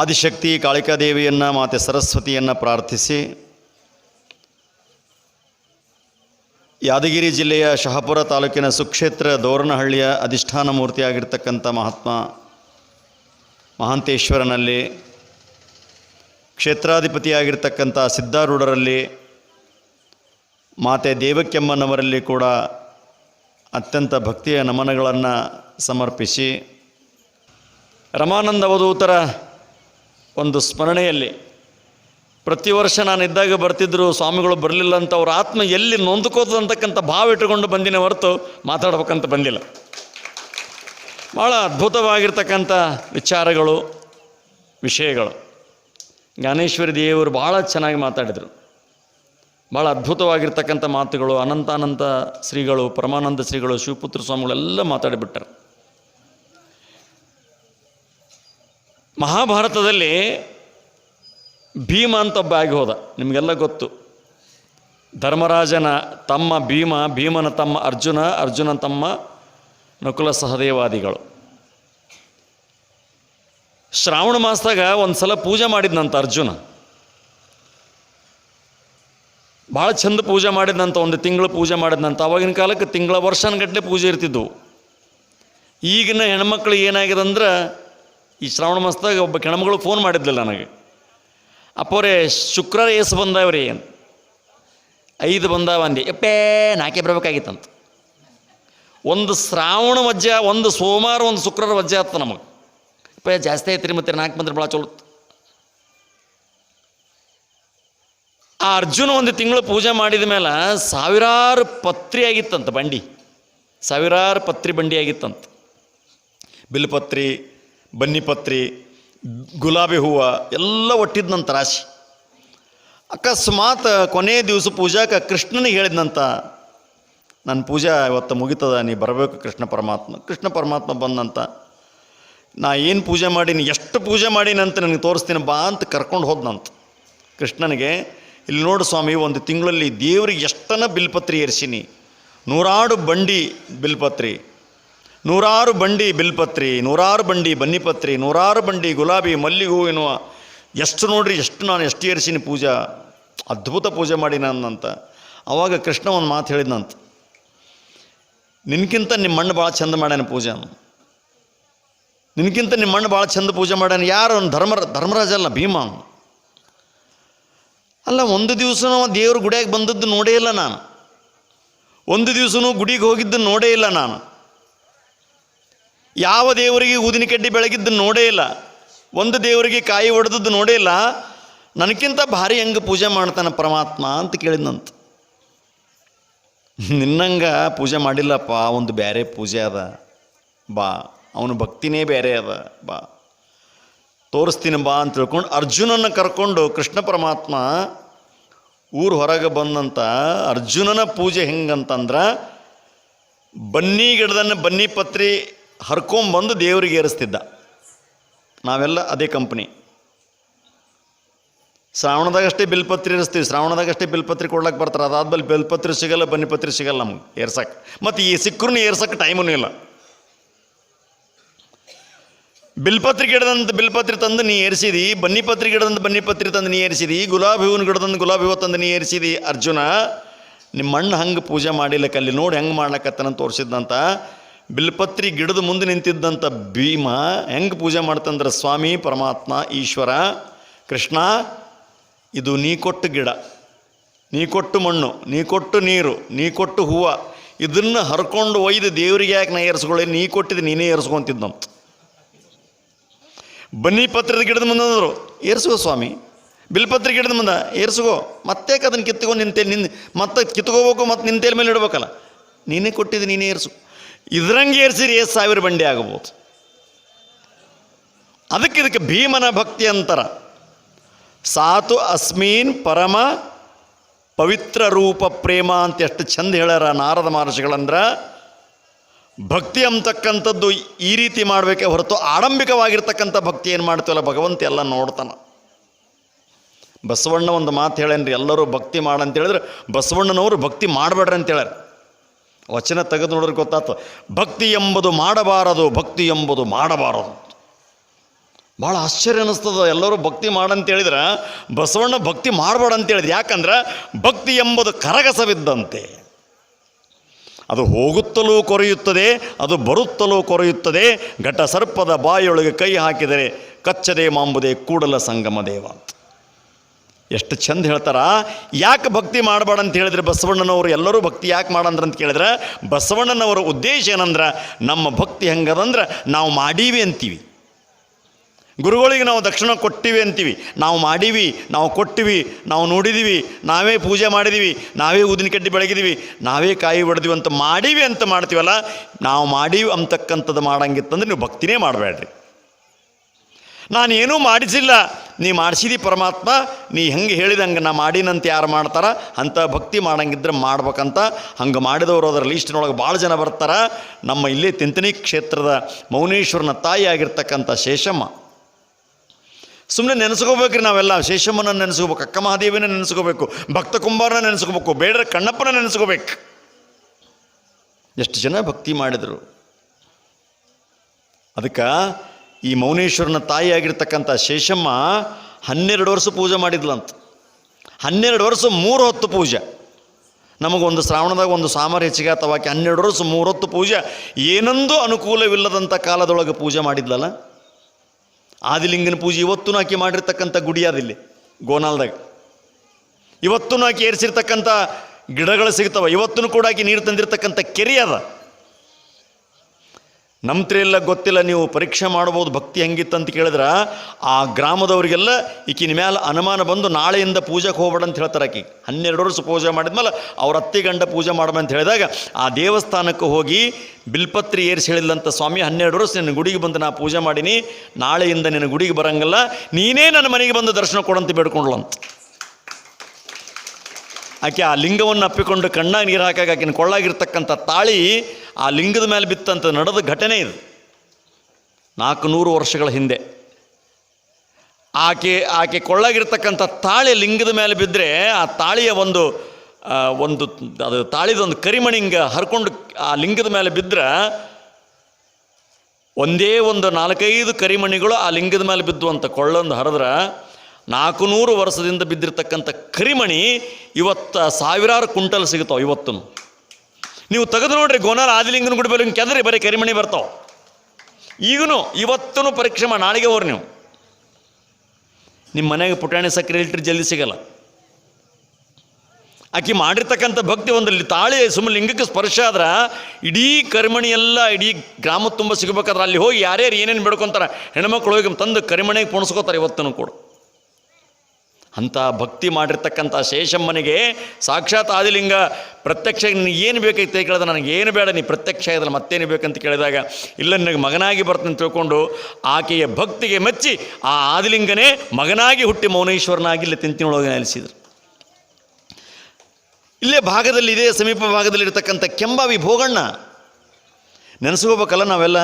ಆದಿಶಕ್ತಿ ಕಾಳಿಕಾದೇವಿಯನ್ನು ಮಾತೆ ಸರಸ್ವತಿಯನ್ನು ಪ್ರಾರ್ಥಿಸಿ ಯಾದಗಿರಿ ಜಿಲ್ಲೆಯ ಶಹಾಪುರ ತಾಲೂಕಿನ ಸುಕ್ಷೇತ್ರ ದೋರನಹಳ್ಳಿಯ ಅಧಿಷ್ಠಾನ ಮೂರ್ತಿಯಾಗಿರ್ತಕ್ಕಂಥ ಮಹಾತ್ಮ ಮಹಾಂತೇಶ್ವರನಲ್ಲಿ ಕ್ಷೇತ್ರಾಧಿಪತಿಯಾಗಿರ್ತಕ್ಕಂಥ ಸಿದ್ಧಾರೂಢರಲ್ಲಿ ಮಾತೆ ದೇವಕ್ಕೆಮ್ಮನವರಲ್ಲಿ ಕೂಡ ಅತ್ಯಂತ ಭಕ್ತಿಯ ನಮನಗಳನ್ನು ಸಮರ್ಪಿಸಿ ರಮಾನಂದ ಅವಧೂತರ ಒಂದು ಸ್ಮರಣೆಯಲ್ಲಿ ಪ್ರತಿ ವರ್ಷ ನಾನು ಇದ್ದಾಗ ಬರ್ತಿದ್ರು, ಸ್ವಾಮಿಗಳು ಬರಲಿಲ್ಲ ಅಂತ ಅವ್ರ ಆತ್ಮ ಎಲ್ಲಿ ನೊಂದ್ಕೋತದ ಅಂತಕ್ಕಂಥ ಭಾವ ಇಟ್ಟುಕೊಂಡು ಬಂದಿನ ಹೊರತು ಮಾತಾಡ್ಬೇಕಂತ ಬಂದಿಲ್ಲ. ಭಾಳ ಅದ್ಭುತವಾಗಿರ್ತಕ್ಕಂಥ ವಿಚಾರಗಳು, ವಿಷಯಗಳು. ಜ್ಞಾನೇಶ್ವರಿ ದೇವರು ಭಾಳ ಚೆನ್ನಾಗಿ ಮಾತಾಡಿದರು. ಭಾಳ ಅದ್ಭುತವಾಗಿರ್ತಕ್ಕಂಥ ಮಾತುಗಳು, ಅನಂತಾನಂತ ಶ್ರೀಗಳು, ಪರಮಾನಂದ ಶ್ರೀಗಳು, ಶಿವಪುತ್ರ ಸ್ವಾಮಿಗಳೆಲ್ಲ ಮಾತಾಡಿಬಿಟ್ಟರು ಮಹಾಭಾರತದಲ್ಲಿ ಭೀಮ ಅಂತ ಒಬ್ಬ ಆಗಿ ಹೋದ. ನಿಮಗೆಲ್ಲ ಗೊತ್ತು. ಧರ್ಮರಾಜನ ತಮ್ಮ ಭೀಮ, ಭೀಮನ ತಮ್ಮ ಅರ್ಜುನ ಅರ್ಜುನ ತಮ್ಮ ನಕುಲ ಸಹದೇವಾದಿಗಳು. ಶ್ರಾವಣ ಮಾಸದಾಗ ಒಂದು ಸಲ ಪೂಜೆ ಮಾಡಿದ್ನಂತ ಅರ್ಜುನ. ಭಾಳ ಚಂದ ಪೂಜೆ ಮಾಡಿದ್ನಂತ, ಒಂದು ತಿಂಗಳು ಪೂಜೆ ಮಾಡಿದ್ನಂತ. ಅವಾಗಿನ ಕಾಲಕ್ಕೆ ತಿಂಗಳ ವರ್ಷನಗಟ್ಟಲೆ ಪೂಜೆ ಇರ್ತಿದ್ದವು ಈಗಿನ ಹೆಣ್ಮಕ್ಳು ಏನಾಗಿದೆ ಅಂದ್ರೆ ಈ ಶ್ರಾವಣ ಮಾಸದಾಗ ಒಬ್ಬ ಕೆಣಮಗಳು ಫೋನ್ ಮಾಡಿದ್ದಿಲ್ಲ ನನಗೆ. ಅಪ್ಪೋರೆ, ಶುಕ್ರವಾರ ಏಸು ಬಂದಾವ್ರಿ ಏನು ಐದು ಬಂದಾವ ಅಂದೆ, ಎಪ್ಪೇ ನಾಕೆ ಬರಬೇಕಾಗಿತ್ತಂತ. ಒಂದು ಶ್ರಾವಣ ವಜ್ಜ ಒಂದು ಸೋಮವಾರ, ಒಂದು ಶುಕ್ರವಾರ ವಜ್ಜೆ ಆಯ್ತು ನಮಗೆ. ಇಪ್ಪ ಜಾಸ್ತಿ ಐತ್ರಿ ಮತ್ತೆ ನಾಲ್ಕು ಬಂದ್ರೆ ಭಾಳ ಚಲೋ ಆ ಅರ್ಜುನ ಒಂದು ತಿಂಗಳು ಪೂಜೆ ಮಾಡಿದ ಮೇಲೆ ಸಾವಿರಾರು ಪತ್ರಿ ಆಗಿತ್ತಂತ ಬಂಡಿ. ಸಾವಿರಾರು ಪತ್ರಿ ಬಂಡಿ ಆಗಿತ್ತಂತ. ಬಿಲ್ಪತ್ರಿ ಬನ್ನಿಪತ್ರಿ, ಗುಲಾಬಿ ಹೂವು, ಎಲ್ಲ ಒಟ್ಟಿದ್ನಂತ ರಾಶಿ. ಅಕಸ್ಮಾತ್ ಕೊನೆ ದಿವಸ ಪೂಜಾಕ ಕೃಷ್ಣನಿಗೆ ಹೇಳಿದ್ನಂತ ನನ್ನ ಪೂಜಾ ಇವತ್ತು ಮುಗಿತದ, ನೀ ಬರಬೇಕು ಕೃಷ್ಣ ಪರಮಾತ್ಮ. ಕೃಷ್ಣ ಪರಮಾತ್ಮ ಬಂದಂತ ನಾ ಏನು ಪೂಜೆ ಮಾಡೀನಿ, ಎಷ್ಟು ಪೂಜೆ ಅಂತ ನನಗೆ ತೋರಿಸ್ತೀನಿ ಬಾ ಅಂತ ಕರ್ಕೊಂಡು ಹೋದ್ನಂತ. ಕೃಷ್ಣನಿಗೆ, ಇಲ್ಲಿ ನೋಡು ಸ್ವಾಮಿ, ಒಂದು ತಿಂಗಳಲ್ಲಿ ದೇವ್ರಿಗೆ ಎಷ್ಟನ ಬಿಲ್ಪತ್ರಿ ಏರ್ಸೀನಿ. ನೂರಾರು ಬಂಡಿ ಬಿಲ್ಪತ್ರಿ. ನೂರಾರು ಬಂಡಿ ಬಿಲ್ಪತ್ರಿ, ನೂರಾರು ಬಂಡಿ ಬನ್ನಿಪತ್ರಿ, ನೂರಾರು ಬಂಡಿ ಗುಲಾಬಿ ಮಲ್ಲಿಗೆ ಹೂವಿನ ಎಷ್ಟು ನೋಡ್ರಿ, ಎಷ್ಟು ನಾನು ಎಷ್ಟು ಏರಿಸಿನಿ ಪೂಜಾ. ಅದ್ಭುತ ಪೂಜೆ ಮಾಡಿ ನಾನಂತ ಅವಾಗ ಕೃಷ್ಣ ಒಂದು ಮಾತು ಹೇಳಿದ್ನಂತ. ನಿನ್ಕಿಂತ ನಿಮ್ಮ ಮಣ್ಣು ಭಾಳ ಚಂದ ಮಾಡ್ಯಾನ ಪೂಜೆ ನಿನ್ಕಿಂತ ನಿಮ್ಮ ಮಣ್ಣು ಭಾಳ ಚಂದ ಪೂಜೆ ಮಾಡ್ಯಾನ. ಯಾರು ಅವ್ನು? ಧರ್ಮ, ಧರ್ಮರಾಜ ಅಲ್ಲ, ಭೀಮ ಅಲ್ಲ, ಒಂದು ದಿವಸ ದೇವ್ರ ಗುಡಿಯಾಗ ಬಂದದ್ದು ನೋಡೇ ಇಲ್ಲ ನಾನು. ಒಂದು ದಿವಸನೂ ಗುಡಿಗೆ ಹೋಗಿದ್ದು ನೋಡೇ ಇಲ್ಲ ನಾನು. ಯಾವ ದೇವರಿಗೆ ಊದಿನ ಕಡ್ಡಿ ಬೆಳಗಿದ್ದು ನೋಡೇ ಇಲ್ಲ, ಒಂದು ದೇವರಿಗೆ ಕಾಯಿ ಹೊಡೆದದ್ದು ನೋಡೇ ಇಲ್ಲ ನನಗಿಂತ ಭಾರಿ ಹೆಂಗೆ ಪೂಜೆ ಮಾಡ್ತಾನೆ ಪರಮಾತ್ಮ ಅಂತ ಕೇಳಿದ್ನಂತ. ನಿನ್ನಂಗ ಪೂಜೆ ಮಾಡಿಲ್ಲಪ್ಪ, ಒಂದು ಬೇರೆ ಪೂಜೆ ಅದ. ಬಾ, ಅವನ ಭಕ್ತಿನೇ ಬೇರೆ ಅದ. ಬಾ. ತೋರಿಸ್ತೀನಿ ಬಾ ಅಂತ ತಿಳ್ಕೊಂಡು ಅರ್ಜುನನ ಕರ್ಕೊಂಡು ಕೃಷ್ಣ ಪರಮಾತ್ಮ ಊರು ಹೊರಗೆ ಬಂದಂತ ಅರ್ಜುನನ ಪೂಜೆ ಹೆಂಗಂತಂದ್ರೆ, ಬನ್ನಿ ಗಿಡದನ್ನು ಬನ್ನಿ ಪತ್ರಿ ಹರ್ಕೊಂಬಂದು ದೇವರಿಗೆ ಏರಿಸ್ತಿದ್ದ. ನಾವೆಲ್ಲ ಅದೇ ಕಂಪ್ನಿ. ಶ್ರಾವಣದಾಗಷ್ಟೇ ಬಿಲ್ಪತ್ರಿ ಇರಿಸ್ತೀವಿ ಶ್ರಾವಣದಾಗಷ್ಟೇ ಬಿಲ್ಪತ್ರಿ ಕೊಡ್ಲಕ್ಕೆ ಬರ್ತಾರೆ. ಅದಾದ್ಮೇಲೆ ಬಿಲ್ಪತ್ರಿ ಸಿಗಲ್ಲ ಬನ್ನಿಪತ್ರಿ ಸಿಗಲ್ಲ ನಮ್ಗೆ ಏರ್ಸಕ್ಕೆ. ಮತ್ತು ಈ ಸಿಕ್ಕರೂ ಏರ್ಸಕ್ಕೆ ಟೈಮೂ ಇಲ್ಲ. ಬಿಲ್ಪತ್ರಿ ಗಿಡದಂತ ಬಿಲ್ಪತ್ರಿ ತಂದು ನೀ ಏರಿಸಿದಿ ಬನ್ನಿಪತ್ರಿ ಗಿಡದಂತ ಬನ್ನಿಪತ್ರಿ ತಂದು ನೀ ಏರಿಸಿದಿ, ಗುಲಾಬಿ ಹೂವಿನ ಗಿಡದಂದು ಗುಲಾಬಿ ಹೂವು ತಂದು ನೀ ಏರಿಸಿದಿ, ಅರ್ಜುನ ನಿಮ್ಮ ಮಣ್ಣು ಹಂಗೆ ಪೂಜೆ ಮಾಡಿಲ್ಲಕ್ಕೆ ಅಲ್ಲಿ ನೋಡಿ ಹೆಂಗೆ ಮಾಡ್ಲಕ್ಕತ್ತನ ತೋರಿಸಿದ್ದಂತ ಬಿಲ್ಪತ್ರಿ ಗಿಡದ ಮುಂದೆ ನಿಂತಿದ್ದಂಥ ಭೀಮ ಹೆಂಗೆ ಪೂಜೆ ಮಾಡ್ತಂದ್ರೆ, ಸ್ವಾಮಿ, ಪರಮಾತ್ಮ, ಈಶ್ವರ, ಕೃಷ್ಣ, ಇದು ನೀ ಕೊಟ್ಟು ಗಿಡ, ನೀ ಕೊಟ್ಟು ಮಣ್ಣು, ನೀ ಕೊಟ್ಟು ನೀರು, ನೀ ಕೊಟ್ಟು ಹೂವು, ಇದನ್ನು ಹರ್ಕೊಂಡು ಒಯ್ದು ದೇವರಿಗೆ ಯಾಕೆ ನಾ ಏರಿಸ್ಕೊಳ್ಳಿ? ನೀ ಕೊಟ್ಟಿದ್ದು ನೀನೇ ಏರಿಸ್ಕೊಂತಿದ್ದಂತ ಬನ್ನಿ ಪತ್ರದ ಗಿಡದ ಮುಂದೆ ಅಂದರು ಏರ್ಸ್ಗೋ ಸ್ವಾಮಿ. ಬಿಲ್ಪತ್ರಿ ಗಿಡದ ಮುಂದೆ ಏರ್ಸ್ಗೋ ಮತ್ತೆ ಅದನ್ನು ಕಿತ್ಕೊಂಡು ನಿಂತೇಲಿ ನಿನ್ನ ಮತ್ತೆ ಕಿತ್ಕೋಬೇಕು, ಮತ್ತು ನಿಂತೇಲ್ ಮೇಲೆ ಇಡ್ಬೇಕಲ್ಲ. ನೀನೇ ಕೊಟ್ಟಿದ್ದು ನೀನೇ ಏರ್ಸು ಇದ್ರಂಗೆ ಏರ್ಸಿರಿ ಎಷ್ಟು ಸಾವಿರ ಬಂಡಿ ಆಗಬಹುದು ಅದಕ್ಕೆ ಇದಕ್ಕೆ ಭೀಮನ ಭಕ್ತಿ ಅಂತರ. ಸಾತು ಅಸ್ಮೀನ್ ಪರಮ ಪವಿತ್ರ ರೂಪ ಪ್ರೇಮ ಅಂತ ಎಷ್ಟು ಚಂದ ಹೇಳ್ಯಾರ ನಾರದ ಮಹರ್ಷಿಗಳಂದ್ರೆ. ಭಕ್ತಿ ಅಂತಕ್ಕಂಥದ್ದು ಈ ರೀತಿ ಮಾಡಬೇಕೆ ಹೊರತು ಆಡಂಬಿಕವಾಗಿರ್ತಕ್ಕಂಥ ಭಕ್ತಿ ಏನು ಮಾಡ್ತೀವಲ್ಲ ಭಗವಂತ ಎಲ್ಲ ನೋಡ್ತಾನೆ. ಬಸವಣ್ಣ ಒಂದು ಮಾತು ಹೇಳೇನ್ರಿ ಎಲ್ಲರೂ ಭಕ್ತಿ ಮಾಡಂತ ಹೇಳಿದ್ರೆ ಬಸವಣ್ಣನವರು ಭಕ್ತಿ ಮಾಡಬೇಡ್ರಿ ಅಂತ ಹೇಳ್ಯಾರ. ವಚನ ತೆಗೆದು ನೋಡಿದ್ರೆ ಗೊತ್ತಾಯ್ತು ಭಕ್ತಿ ಎಂಬುದು ಮಾಡಬಾರದು, ಭಕ್ತಿ ಎಂಬುದು ಮಾಡಬಾರದು. ಭಾಳ ಆಶ್ಚರ್ಯ ಅನ್ನಿಸ್ತದ. ಎಲ್ಲರೂ ಭಕ್ತಿ ಮಾಡಂತೇಳಿದ್ರೆ, ಬಸವಣ್ಣ ಭಕ್ತಿ ಮಾಡಬೇಡ ಅಂತ ಹೇಳಿದ್ರು ಯಾಕಂದ್ರೆ ಭಕ್ತಿ ಎಂಬುದು ಕರಗಸವಿದ್ದಂತೆ. ಅದು ಹೋಗುತ್ತಲೂ ಕೊರೆಯುತ್ತದೆ, ಅದು ಬರುತ್ತಲೂ ಕೊರೆಯುತ್ತದೆ. ಘಟ ಸರ್ಪದ ಬಾಯೊಳಗೆ ಕೈ ಹಾಕಿದರೆ, ಕಚ್ಚದೆ ಮಾಂಬುದೇ ಕೂಡಲ ಸಂಗಮ ದೇವ ಅಂತ. ಎಷ್ಟು ಚಂದ ಹೇಳ್ತಾರ? ಯಾಕೆ ಭಕ್ತಿ ಮಾಡಬೇಡ ಅಂತ ಹೇಳಿದ್ರೆ ಬಸವಣ್ಣನವರು ಎಲ್ಲರೂ ಭಕ್ತಿ ಯಾಕೆ ಮಾಡಂದ್ರ ಅಂತ ಕೇಳಿದ್ರೆ, ಬಸವಣ್ಣನವರ ಉದ್ದೇಶ ಏನಂದ್ರೆ, ನಮ್ಮ ಭಕ್ತಿ ಹೆಂಗದಂದ್ರೆ ನಾವು ಮಾಡೀವಿ ಅಂತೀವಿ. ಗುರುಗಳಿಗೆ ನಾವು ದಕ್ಷಿಣ ಕೊಟ್ಟಿವಿ ಅಂತೀವಿ. ನಾವು ಮಾಡೀವಿ, ನಾವು ಕೊಟ್ಟಿವಿ, ನಾವು ನೋಡಿದೀವಿ, ನಾವೇ ಪೂಜೆ ಮಾಡಿದೀವಿ, ನಾವೇ ಊದಿನ ಕಡ್ಡಿ ಬೆಳಗಿದೀವಿ, ನಾವೇ ಕಾಯಿ ಹೊಡೆದಿವಿ ಅಂತ ಮಾಡೀವಿ ಅಂತ ಮಾಡ್ತೀವಲ್ಲ, ನಾವು ಮಾಡೀವಿ ಅಂತಕ್ಕಂಥದ್ದು ಮಾಡಂಗಿತ್ತಂದ್ರೆ ನೀವು ಭಕ್ತಿನೇ ಮಾಡಬೇಡ್ರಿ. ನಾನು ಏನೂ ಮಾಡಿಸಿಲ್ಲ ನೀ ಮಾಡಿಸಿದಿ ಪರಮಾತ್ಮ, ನೀ ಹೆಂಗೆ ಹೇಳಿದಂಗೆ ನಾ ಮಾಡಿನಂತ ಯಾರು ಮಾಡ್ತಾರ? ಅಂತ ಭಕ್ತಿ ಮಾಡಂಗಿದ್ರೆ ಮಾಡ್ಬೇಕಂತ. ಹಂಗೆ ಮಾಡಿದವರು ಅದರ ಲೀಸ್ಟ್ನೊಳಗೆ ಭಾಳ ಜನ ಬರ್ತಾರ. ನಮ್ಮ ಇಲ್ಲೇ ತಿಂತನಿ ಕ್ಷೇತ್ರದ ಮೌನೇಶ್ವರನ ತಾಯಿ ಆಗಿರ್ತಕ್ಕಂಥ ಶೇಷಮ್ಮ. ಸುಮ್ಮನೆ ನೆನೆಸ್ಕೋಬೇಕ್ರಿ ನಾವೆಲ್ಲ, ಶೇಷಮ್ಮನ ನೆನೆಸ್ಕೋಬೇಕು, ಅಕ್ಕ ಮಹಾದೇವಿನ ನೆನೆಸ್ಕೋಬೇಕು, ಭಕ್ತ ಕುಂಬಾರನ ನೆನೆಸ್ಕೋಬೇಕು, ಬೇಡರ ಕಣ್ಣಪ್ಪನ ನೆನೆಸ್ಕೋಬೇಕು. ಎಷ್ಟು ಜನ ಭಕ್ತಿ ಮಾಡಿದರು. ಅದಕ್ಕೆ ಈ ಮೌನೇಶ್ವರನ ತಾಯಿಯಾಗಿರ್ತಕ್ಕಂಥ ಶೇಷಮ್ಮ ಹನ್ನೆರಡು ವರ್ಷ ಪೂಜೆ ಮಾಡಿದ್ಲಂತ. ಹನ್ನೆರಡು ವರ್ಷ ಮೂರು ಹೊತ್ತು ಪೂಜೆ. ನಮಗೊಂದು ಶ್ರಾವಣದಾಗ ಒಂದು ಸಾಮರ್ ಹೆಚ್ಚಿಗೆ ಆತವಾಕಿ ಹನ್ನೆರಡು ವರ್ಷ ಮೂರೊತ್ತು ಪೂಜೆ. ಏನೊಂದು ಅನುಕೂಲವಿಲ್ಲದಂಥ ಕಾಲದೊಳಗೆ ಪೂಜೆ ಮಾಡಿದ್ಲಲ್ಲ? ಆದಿಲಿಂಗನ ಪೂಜೆ ಇವತ್ತು ಆಕೆ ಮಾಡಿರ್ತಕ್ಕಂಥ ಗುಡಿ ಅದಿಲ್ಲಿ ಗೋನಾಲ್ದಾಗ. ಇವತ್ತು ಆಕೆ ಏರಿಸಿರ್ತಕ್ಕಂಥ ಗಿಡಗಳು ಸಿಗ್ತವೆ. ಇವತ್ತೂ ಕೂಡ ಆಕೆ ನೀರು ತಂದಿರ್ತಕ್ಕಂಥ ಕೆರೆ ಅದ. ನಮ್ತ್ರೆಲ್ಲ ಗೊತ್ತಿಲ್ಲ, ನೀವು ಪರೀಕ್ಷೆ ಮಾಡ್ಬೋದು, ಭಕ್ತಿ ಹೆಂಗಿತ್ತು ಅಂತ ಕೇಳಿದ್ರೆ, ಆ ಗ್ರಾಮದವರಿಗೆಲ್ಲ ಈಕಿನ ಮೇಲೆ ಅನುಮಾನ ಬಂದು ನಾಳೆಯಿಂದ ಪೂಜೆಗೆ ಹೋಗ್ಬೇಡ ಅಂತ ಹೇಳ್ತಾರೆ ಆಕಿ. ಹನ್ನೆರಡು ವರ್ಷ ಪೂಜೆ ಮಾಡಿದ್ಮೇಲೆ ಅವ್ರ ಅತ್ತೆ ಗಂಡ ಪೂಜೆ ಅಂತ ಹೇಳಿದಾಗ, ಆ ದೇವಸ್ಥಾನಕ್ಕೆ ಹೋಗಿ ಬಿಲ್ಪತ್ರಿ ಏರಿಸಿ ಹೇಳಿಲ್ಲಂತ ಸ್ವಾಮಿ, ಹನ್ನೆರಡು ವರ್ಷ ನಿನ್ನ ಗುಡಿಗೆ ಬಂದು ನಾ ಪೂಜೆ ಮಾಡೀನಿ, ನಾಳೆಯಿಂದ ನಿನ್ನ ಗುಡಿಗೆ ಬರಂಗಿಲ್ಲ, ನೀನೇ ನನ್ನ ಮನೆಗೆ ಬಂದು ದರ್ಶನ ಕೊಡಂತ ಬೇಡ್ಕೊಂಡ್ಲಂತ ಆಕೆ ಆ ಲಿಂಗವನ್ನು ಅಪ್ಪಿಕೊಂಡು ಕಣ್ಣಾಗ ನೀರು ಹಾಕಾಗ ಆಕಿನ ಕೊಳ್ಳಾಗಿರ್ತಕ್ಕಂಥ ತಾಳಿ ಆ ಲಿಂಗದ ಮೇಲೆ ಬಿತ್ತಂತ ನಡೆದ ಘಟನೆ ಇದು. ನಾಲ್ಕು ನೂರು ವರ್ಷಗಳ ಹಿಂದೆ. ಆಕೆ ಆಕೆ ಕೊಳ್ಳಾಗಿರ್ತಕ್ಕಂಥ ತಾಳಿ ಲಿಂಗದ ಮೇಲೆ ಬಿದ್ದರೆ ಆ ತಾಳಿಯ ಒಂದು ಒಂದು, ಅದು ತಾಳಿದೊಂದು ಕರಿಮಣಿಂಗ ಹರ್ಕೊಂಡು ಆ ಲಿಂಗದ ಮೇಲೆ ಬಿದ್ದರೆ ಒಂದೇ ಒಂದು ನಾಲ್ಕೈದು ಕರಿಮಣಿಗಳು ಆ ಲಿಂಗದ ಮೇಲೆ ಬಿದ್ದುವಂಥ ಕೊಳ್ಳೊಂದು ಹರಿದ್ರೆ ನಾಲ್ಕು ನೂರು ವರ್ಷದಿಂದ ಬಿದ್ದಿರ್ತಕ್ಕಂಥ ಕರಿಮಣಿ ಇವತ್ತು ಸಾವಿರಾರು ಕುಂಟಲ್ ಸಿಗುತ್ತವೆ ಇವತ್ತು ನೀವು ತೆಗೆದು ನೋಡ್ರಿ, ಗೋನಾರ ಆದಿಲಿಂಗನ ಗುಡಿ ಮೇಲೆ ಕೆದ್ರಿ, ಬರೀ ಕರಿಮಣಿ ಬರ್ತಾವೆ. ಈಗೂ ಇವತ್ತೂ ಪರೀಕ್ಷೆ ಮಾಡಿ, ನಾಳೆಗೆ ಹೋಗ್ರಿ ನೀವು. ನಿಮ್ಮ ಮನೆಗೆ ಪುಟಾಣಿ ಸಕ್ಕರೆ ಇಲ್ಟ್ರಿ ಜಲ್ದಿ ಸಿಗಲ್ಲ. ಆಕೆ ಮಾಡಿರ್ತಕ್ಕಂಥ ಭಕ್ತಿ ಒಂದು ಲಿ- ತಾಳಿ ಸುಮ್ಮನೆ ಲಿಂಗಕ್ಕೆ ಸ್ಪರ್ಶ ಆದ್ರೆ ಇಡೀ ಕರಿಮಣಿ ಎಲ್ಲ, ಇಡೀ ಗ್ರಾಮ ತುಂಬ ಸಿಗಬೇಕಾದ್ರೆ ಅಲ್ಲಿ ಹೋಗಿ ಯಾರ್ಯಾರು ಏನೇನು ಬೇಡ್ಕೊಂತಾರೆ ಹೆಣ್ಮಕ್ಳು ಹೋಗಿ ತಂದು ಕರಿಮಣಿಗೆ ಪುಣಿಸ್ಕೋತಾರೆ ಇವತ್ತೂ ಕೂಡ. ಅಂಥ ಭಕ್ತಿ ಮಾಡಿರ್ತಕ್ಕಂಥ ಶೇಷಮ್ಮನಿಗೆ ಸಾಕ್ಷಾತ್ ಆದಿಲಿಂಗ ಪ್ರತ್ಯಕ್ಷ ಏನು ಬೇಕೈತೆ ಕೇಳಿದ ನನಗೆ ಏನು ಬೇಡ, ನೀ ಪ್ರತ್ಯಕ್ಷ ಇದ್ರಲ್ಲಿ ಮತ್ತೇನು ಬೇಕಂತ ಕೇಳಿದಾಗ, ಇಲ್ಲ, ನನಗೆ ಮಗನಾಗಿ ಬರ್ತೀನಿ ತಿಳ್ಕೊಂಡು ಆಕೆಯ ಭಕ್ತಿಗೆ ಮೆಚ್ಚಿ ಆ ಆದಿಲಿಂಗನೇ ಮಗನಾಗಿ ಹುಟ್ಟಿ ಮೌನೇಶ್ವರನಾಗಿ ಇಲ್ಲಿ ತಿಂತಿನೊಳಗೆ ನೆಲೆಸಿದರು. ಇಲ್ಲೇ ಭಾಗದಲ್ಲಿ ಇದೇ ಸಮೀಪ ಭಾಗದಲ್ಲಿ ಇರತಕ್ಕಂಥ ಕೆಂಬಾವಿ ಭೋಗಣ್ಣ. ನೆನೆಸ್ಕೋಬೇಕಲ್ಲ ನಾವೆಲ್ಲ?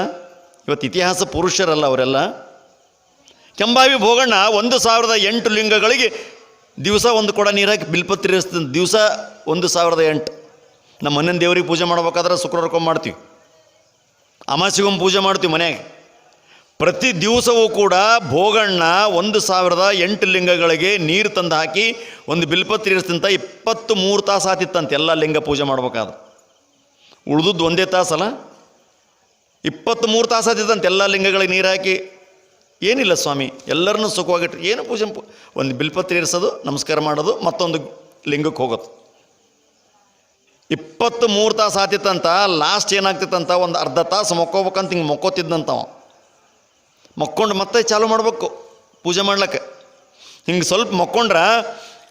ಇವತ್ತು ಇತಿಹಾಸ ಪುರುಷರಲ್ಲ ಅವರೆಲ್ಲ. ಕೆಂಬಾವಿ ಭೋಗಣ್ಣ ಒಂದು ಸಾವಿರದ ಎಂಟು ಲಿಂಗಗಳಿಗೆ ದಿವಸ ಒಂದು ಕೊಡ ನೀರಾಕಿ ಬಿಲ್ಪತ್ರಿ ಇರಿಸ್ತಾನೆ ದಿವಸ ಒಂದು ಸಾವಿರದ ಎಂಟು. ನಮ್ಮ ಮನೆಯ ದೇವ್ರಿಗೆ ಪೂಜೆ ಮಾಡ್ಬೇಕಾದ್ರೆ ಶುಕ್ರವಾರಕ್ಕೊಮ್ಮೆ ಮಾಡ್ತೀವಿ. ಅಮಾಸಿಗೊಮ್ಮೆ ಪೂಜೆ ಮಾಡ್ತೀವಿ ಮನೆಯಾಗ. ಪ್ರತಿ ದಿವಸವೂ ಕೂಡ ಭೋಗಣ್ಣ ಒಂದು ಸಾವಿರದ ಎಂಟು ಲಿಂಗಗಳಿಗೆ ನೀರು ತಂದು ಹಾಕಿ ಒಂದು ಬಿಲ್ಪತ್ರಿ ಇರಿಸ್ತಂತ ಇಪ್ಪತ್ತು ಮೂರು ತಾಸು ಆತಿತ್ತಂತೆ ಎಲ್ಲ ಲಿಂಗ ಪೂಜೆ ಮಾಡ್ಬೇಕಾದ್ರೆ. ಉಳ್ದದ್ದು ಒಂದೇ ತಾಸಲ್ಲ? ಇಪ್ಪತ್ತು ಮೂರು ತಾಸು ಆತಿತ್ತಂತೆ ಎಲ್ಲ ಲಿಂಗಗಳಿಗೆ ನೀರು ಹಾಕಿ. ಏನಿಲ್ಲ ಸ್ವಾಮಿ, ಎಲ್ಲರನ್ನೂ ಸುಖವಾಗಿಟ್ಟು ಏನು ಪೂಜೆ, ಒಂದು ಬಿಲ್ಪತ್ರೆ ಇರಿಸೋದು, ನಮಸ್ಕಾರ ಮಾಡೋದು, ಮತ್ತೊಂದು ಲಿಂಗಕ್ಕೆ ಹೋಗೋದು. ಇಪ್ಪತ್ತು ಮೂರು ತಾಸು ಆತಿತ್ತಂತ ಲಾಸ್ಟ್ ಏನಾಗ್ತಿತ್ತಂತ, ಒಂದು ಅರ್ಧ ತಾಸು ಮಕ್ಕೋಬೇಕಂತ ಹಿಂಗೆ ಮಕ್ಕೋತಿದ್ದಂತವ ಮಕ್ಕೊಂಡು ಮತ್ತೆ ಚಾಲು ಮಾಡಬೇಕು, ಪೂಜೆ ಮಾಡ್ಲಿಕ್ಕೆ. ಹಿಂಗೆ ಸ್ವಲ್ಪ ಮಕ್ಕೊಂಡ್ರೆ,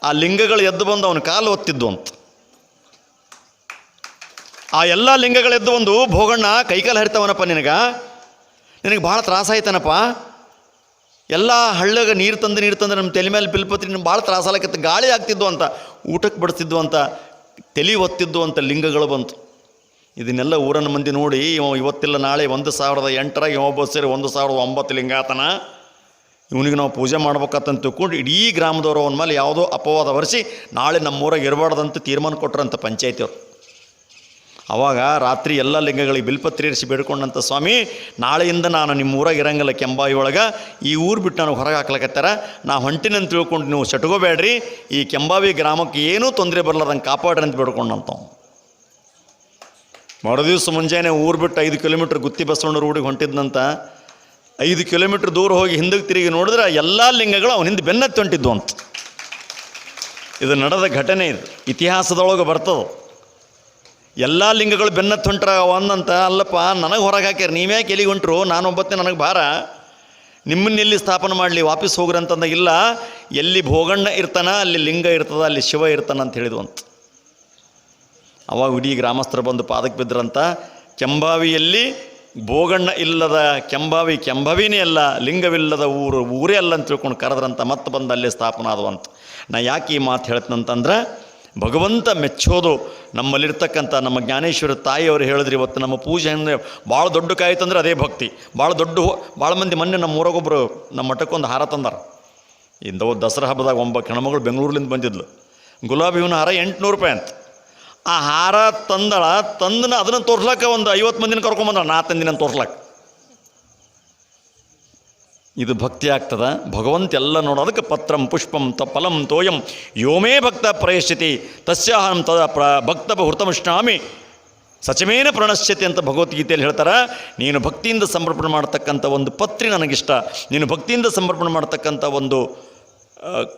ಆ ಲಿಂಗಗಳು ಎದ್ದು ಬಂದು ಅವನ ಕಾಲು ಒತ್ತಿದ್ದು ಅಂತ. ಆ ಎಲ್ಲ ಲಿಂಗಗಳು ಎದ್ದು ಬಂದು, ಭೋಗಣ್ಣ ಕೈಕಾಲು ಹರಿತಾವನಪ್ಪ ನಿನಗ. ನಿನಗೆ ಭಾಳ ತ್ರಾಸಾಯ್ತನಪ್ಪ ಎಲ್ಲ ಹಳ್ಳಿಗೆ ನೀರು ತಂದು ನೀರು ತಂದು ನಮ್ಮ ತಲೆ ಮೇಲೆ ಬಿಲ್ಪತ್ರಿ ನಮ್ಮ ಭಾಳ ತ್ರಾಸಾಲಕತ್ತ ಗಾಳಿ ಆಗ್ತಿದ್ವು ಅಂತ ಊಟಕ್ಕೆ ಬಡಿಸ್ತಿದ್ದು ಅಂತ, ತಲೆ ಒತ್ತಿದ್ದು ಅಂತ ಲಿಂಗಗಳು ಬಂತು. ಇದನ್ನೆಲ್ಲ ಊರನ್ನ ಮಂದಿ ನೋಡಿ, ಇವ ಇವತ್ತಿಲ್ಲ, ನಾಳೆ ಒಂದು ಸಾವಿರದ ಎಂಟರಾಗ ಇವ ಒಬ್ಬ ಸೇರಿ ಒಂದು ಸಾವಿರದ ಒಂಬತ್ತು ಲಿಂಗಾತನ ಇವನಿಗೆ ನಾವು ಪೂಜೆ ಮಾಡ್ಬೇಕಂತ ತಿಳ್ಕೊಂಡು ಇಡೀ ಗ್ರಾಮದವರು ಅವನ ಮೇಲೆ ಯಾವುದೋ ಅಪವಾದ ಹೊರಿಸಿ ನಾಳೆ ನಮ್ಮೂರಾಗ ಇರಬಾರ್ದಂತ ತೀರ್ಮಾನ ಕೊಟ್ರಂತ ಪಂಚಾಯತಿಯವ್ರು. ಅವಾಗ ರಾತ್ರಿ ಎಲ್ಲ ಲಿಂಗಗಳಿಗೆ ಬಿಲ್ಪತ್ರೇರಿಸಿ ಬೇಡ್ಕೊಂಡಂಥ ಸ್ವಾಮಿ, ನಾಳೆಯಿಂದ ನಾನು ನಿಮ್ಮ ಊರಾಗ ಇರಂಗಿಲ್ಲ ಕೆಂಬಾಯಿ ಒಳಗೆ ಈ ಊರು ಬಿಟ್ಟು ನಾನು ಹೊರಗೆ ಹಾಕ್ಲಕತ್ತಾರ. ನಾ ಹೊಂಟಿನಂತ ತಿಳ್ಕೊಂಡು ನೀವು ಸಟ್ಕೋಬೇಡ್ರಿ ಈ ಕೆಂಬಾವಿ ಗ್ರಾಮಕ್ಕೆ ಏನೂ ತೊಂದರೆ ಬರಲಾರ್ದಂಗೆ ಕಾಪಾಡ್ರಿ ಅಂತ ಬೇಡ್ಕೊಂಡಂತವ್. ಮರುದಿವ್ಸ ಮುಂಜಾನೆ ಊರು ಬಿಟ್ಟು ಐದು ಕಿಲೋಮೀಟ್ರ್ ಗುತ್ತಿ ಬಸವಣ್ಣ ರೂಢಿಗೆ ಹೊಂಟಿದ್ನಂತ, ಐದು ಕಿಲೋಮೀಟ್ರ್ ದೂರ ಹೋಗಿ ಹಿಂದಕ್ಕೆ ತಿರುಗಿ ನೋಡಿದ್ರೆ ಎಲ್ಲ ಲಿಂಗಗಳು ಅವನಿಂದ ಬೆನ್ನತ್ತಿ ಹೊಂಟಿದ್ವು ಅಂತ. ಇದು ನಡೆದ ಘಟನೆ ಇದು. ಇತಿಹಾಸದೊಳಗೆ ಬರ್ತದೆ. ಎಲ್ಲ ಲಿಂಗಗಳು ಬೆನ್ನತ್ತು ಹೊಂಟ್ರ ಒಂದಂತ ಅಲ್ಲಪ್ಪ, ನನಗೆ ಹೊರಗೆ ಹಾಕ್ಯಾರ. ನೀವೇ ಕೆಲಿಗೆ ಹೊಂಟ್ರು? ನಾನೊಬ್ಬತ್ತೆ ನನಗೆ ಭಾರ ನಿಮ್ಮನ್ನ ಎಲ್ಲಿ ಸ್ಥಾಪನೆ ಮಾಡಲಿ, ವಾಪಸ್ ಹೋಗ್ರಿ ಅಂತಂದ, ಇಲ್ಲ, ಎಲ್ಲಿ ಭೋಗಣ್ಣ ಇರ್ತಾನ, ಅಲ್ಲಿ ಲಿಂಗ ಇರ್ತದ, ಅಲ್ಲಿ ಶಿವ ಇರ್ತಾನ ಅಂತ ಹೇಳಿದ್ವಂತ. ಅವಾಗ ಇಡೀ ಗ್ರಾಮಸ್ಥರು ಬಂದು ಪಾದಕ್ಕೆ ಬಿದ್ರಂತ, ಕೆಂಬಾವಿಯಲ್ಲಿ ಭೋಗಣ್ಣ ಇಲ್ಲದ ಕೆಂಬಾವಿ, ಕೆಂಬಾವಿನೇ ಅಲ್ಲ, ಲಿಂಗವಿಲ್ಲದ ಊರು, ಊರೇ ಅಲ್ಲ ಅಂತ ತಿಳ್ಕೊಂಡು ಕರೆದ್ರಂತ ಮತ್ತೆ ಬಂದು ಅಲ್ಲೇ ಸ್ಥಾಪನ ಆದವಂತ. ನಾ ಯಾಕೆ ಈ ಮಾತು ಹೇಳ್ತಂತಂದ್ರೆ ಭಗವಂತ ಮೆಚ್ಚೋದು ನಮ್ಮಲ್ಲಿರ್ತಕ್ಕಂಥ ನಮ್ಮ ಜ್ಞಾನೇಶ್ವರ ತಾಯಿಯವರು ಹೇಳಿದ್ರು ಇವತ್ತು ನಮ್ಮ ಪೂಜೆ ಅಂದರೆ ಭಾಳ ದೊಡ್ಡ ಕಾಯಿತಂದ್ರೆ ಅದೇ ಭಕ್ತಿ. ಭಾಳ ದೊಡ್ಡ ಭಾಳ ಮಂದಿ ಮೊನ್ನೆ ನಮ್ಮ ಊರಾಗೊಬ್ಬರು ನಮ್ಮ ಮಠಕ್ಕೊಂದು ಹಾರ ತಂದಾರ. ಇಂದ ದಸರಾ ಹಬ್ಬದಾಗ ಒಂಬತ್ತು ಹೆಣ್ಮಗಳು ಬೆಂಗಳೂರಿಂದ ಬಂದಿದ್ಲು. ಗುಲಾಬಿ ಹೂವಿನ ಹಾರ ಎಂಟುನೂರು ರೂಪಾಯಿ ಅಂತ. ಆ ಹಾರ ತಂದಳ ತಂದನ ಅದನ್ನು ತೋರ್ಸ್ಲಕ್ಕ ಒಂದು ಐವತ್ತು ಮಂದಿನ ಕರ್ಕೊಂಬಂದ ನಾ ತಂದಿನ ತೋರ್ಸ್ಲಕ್ಕ. ಇದು ಭಕ್ತಿ ಆಗ್ತದ? ಭಗವಂತ ಎಲ್ಲ ನೋಡು, ಅದಕ್ಕೆ ಪತ್ರಂ, ಪುಷ್ಪಂ ತ ಫಲಂ ತೋಯಂ, ಯೋಮೇ ಭಕ್ತ ಪ್ರಯಶ್ಯತಿ, ತಸ್ಯಾಹಂ ತದ ಪ್ರ ಭಕ್ತ ಹೃತಮಿಷ್ಣಾಮಿ. ಸಚಮೇನ ಪ್ರಣಶ್ಯತಿ ಅಂತ ಭಗವದ್ಗೀತೆಯಲ್ಲಿ ಹೇಳ್ತಾರೆ, ನೀನು ಭಕ್ತಿಯಿಂದ ಸಮರ್ಪಣೆ ಮಾಡ್ತಕ್ಕಂಥ ಒಂದು ಪತ್ರಿ ನನಗಿಷ್ಟ, ನೀನು ಭಕ್ತಿಯಿಂದ ಸಮರ್ಪಣೆ ಮಾಡ್ತಕ್ಕಂಥ ಒಂದು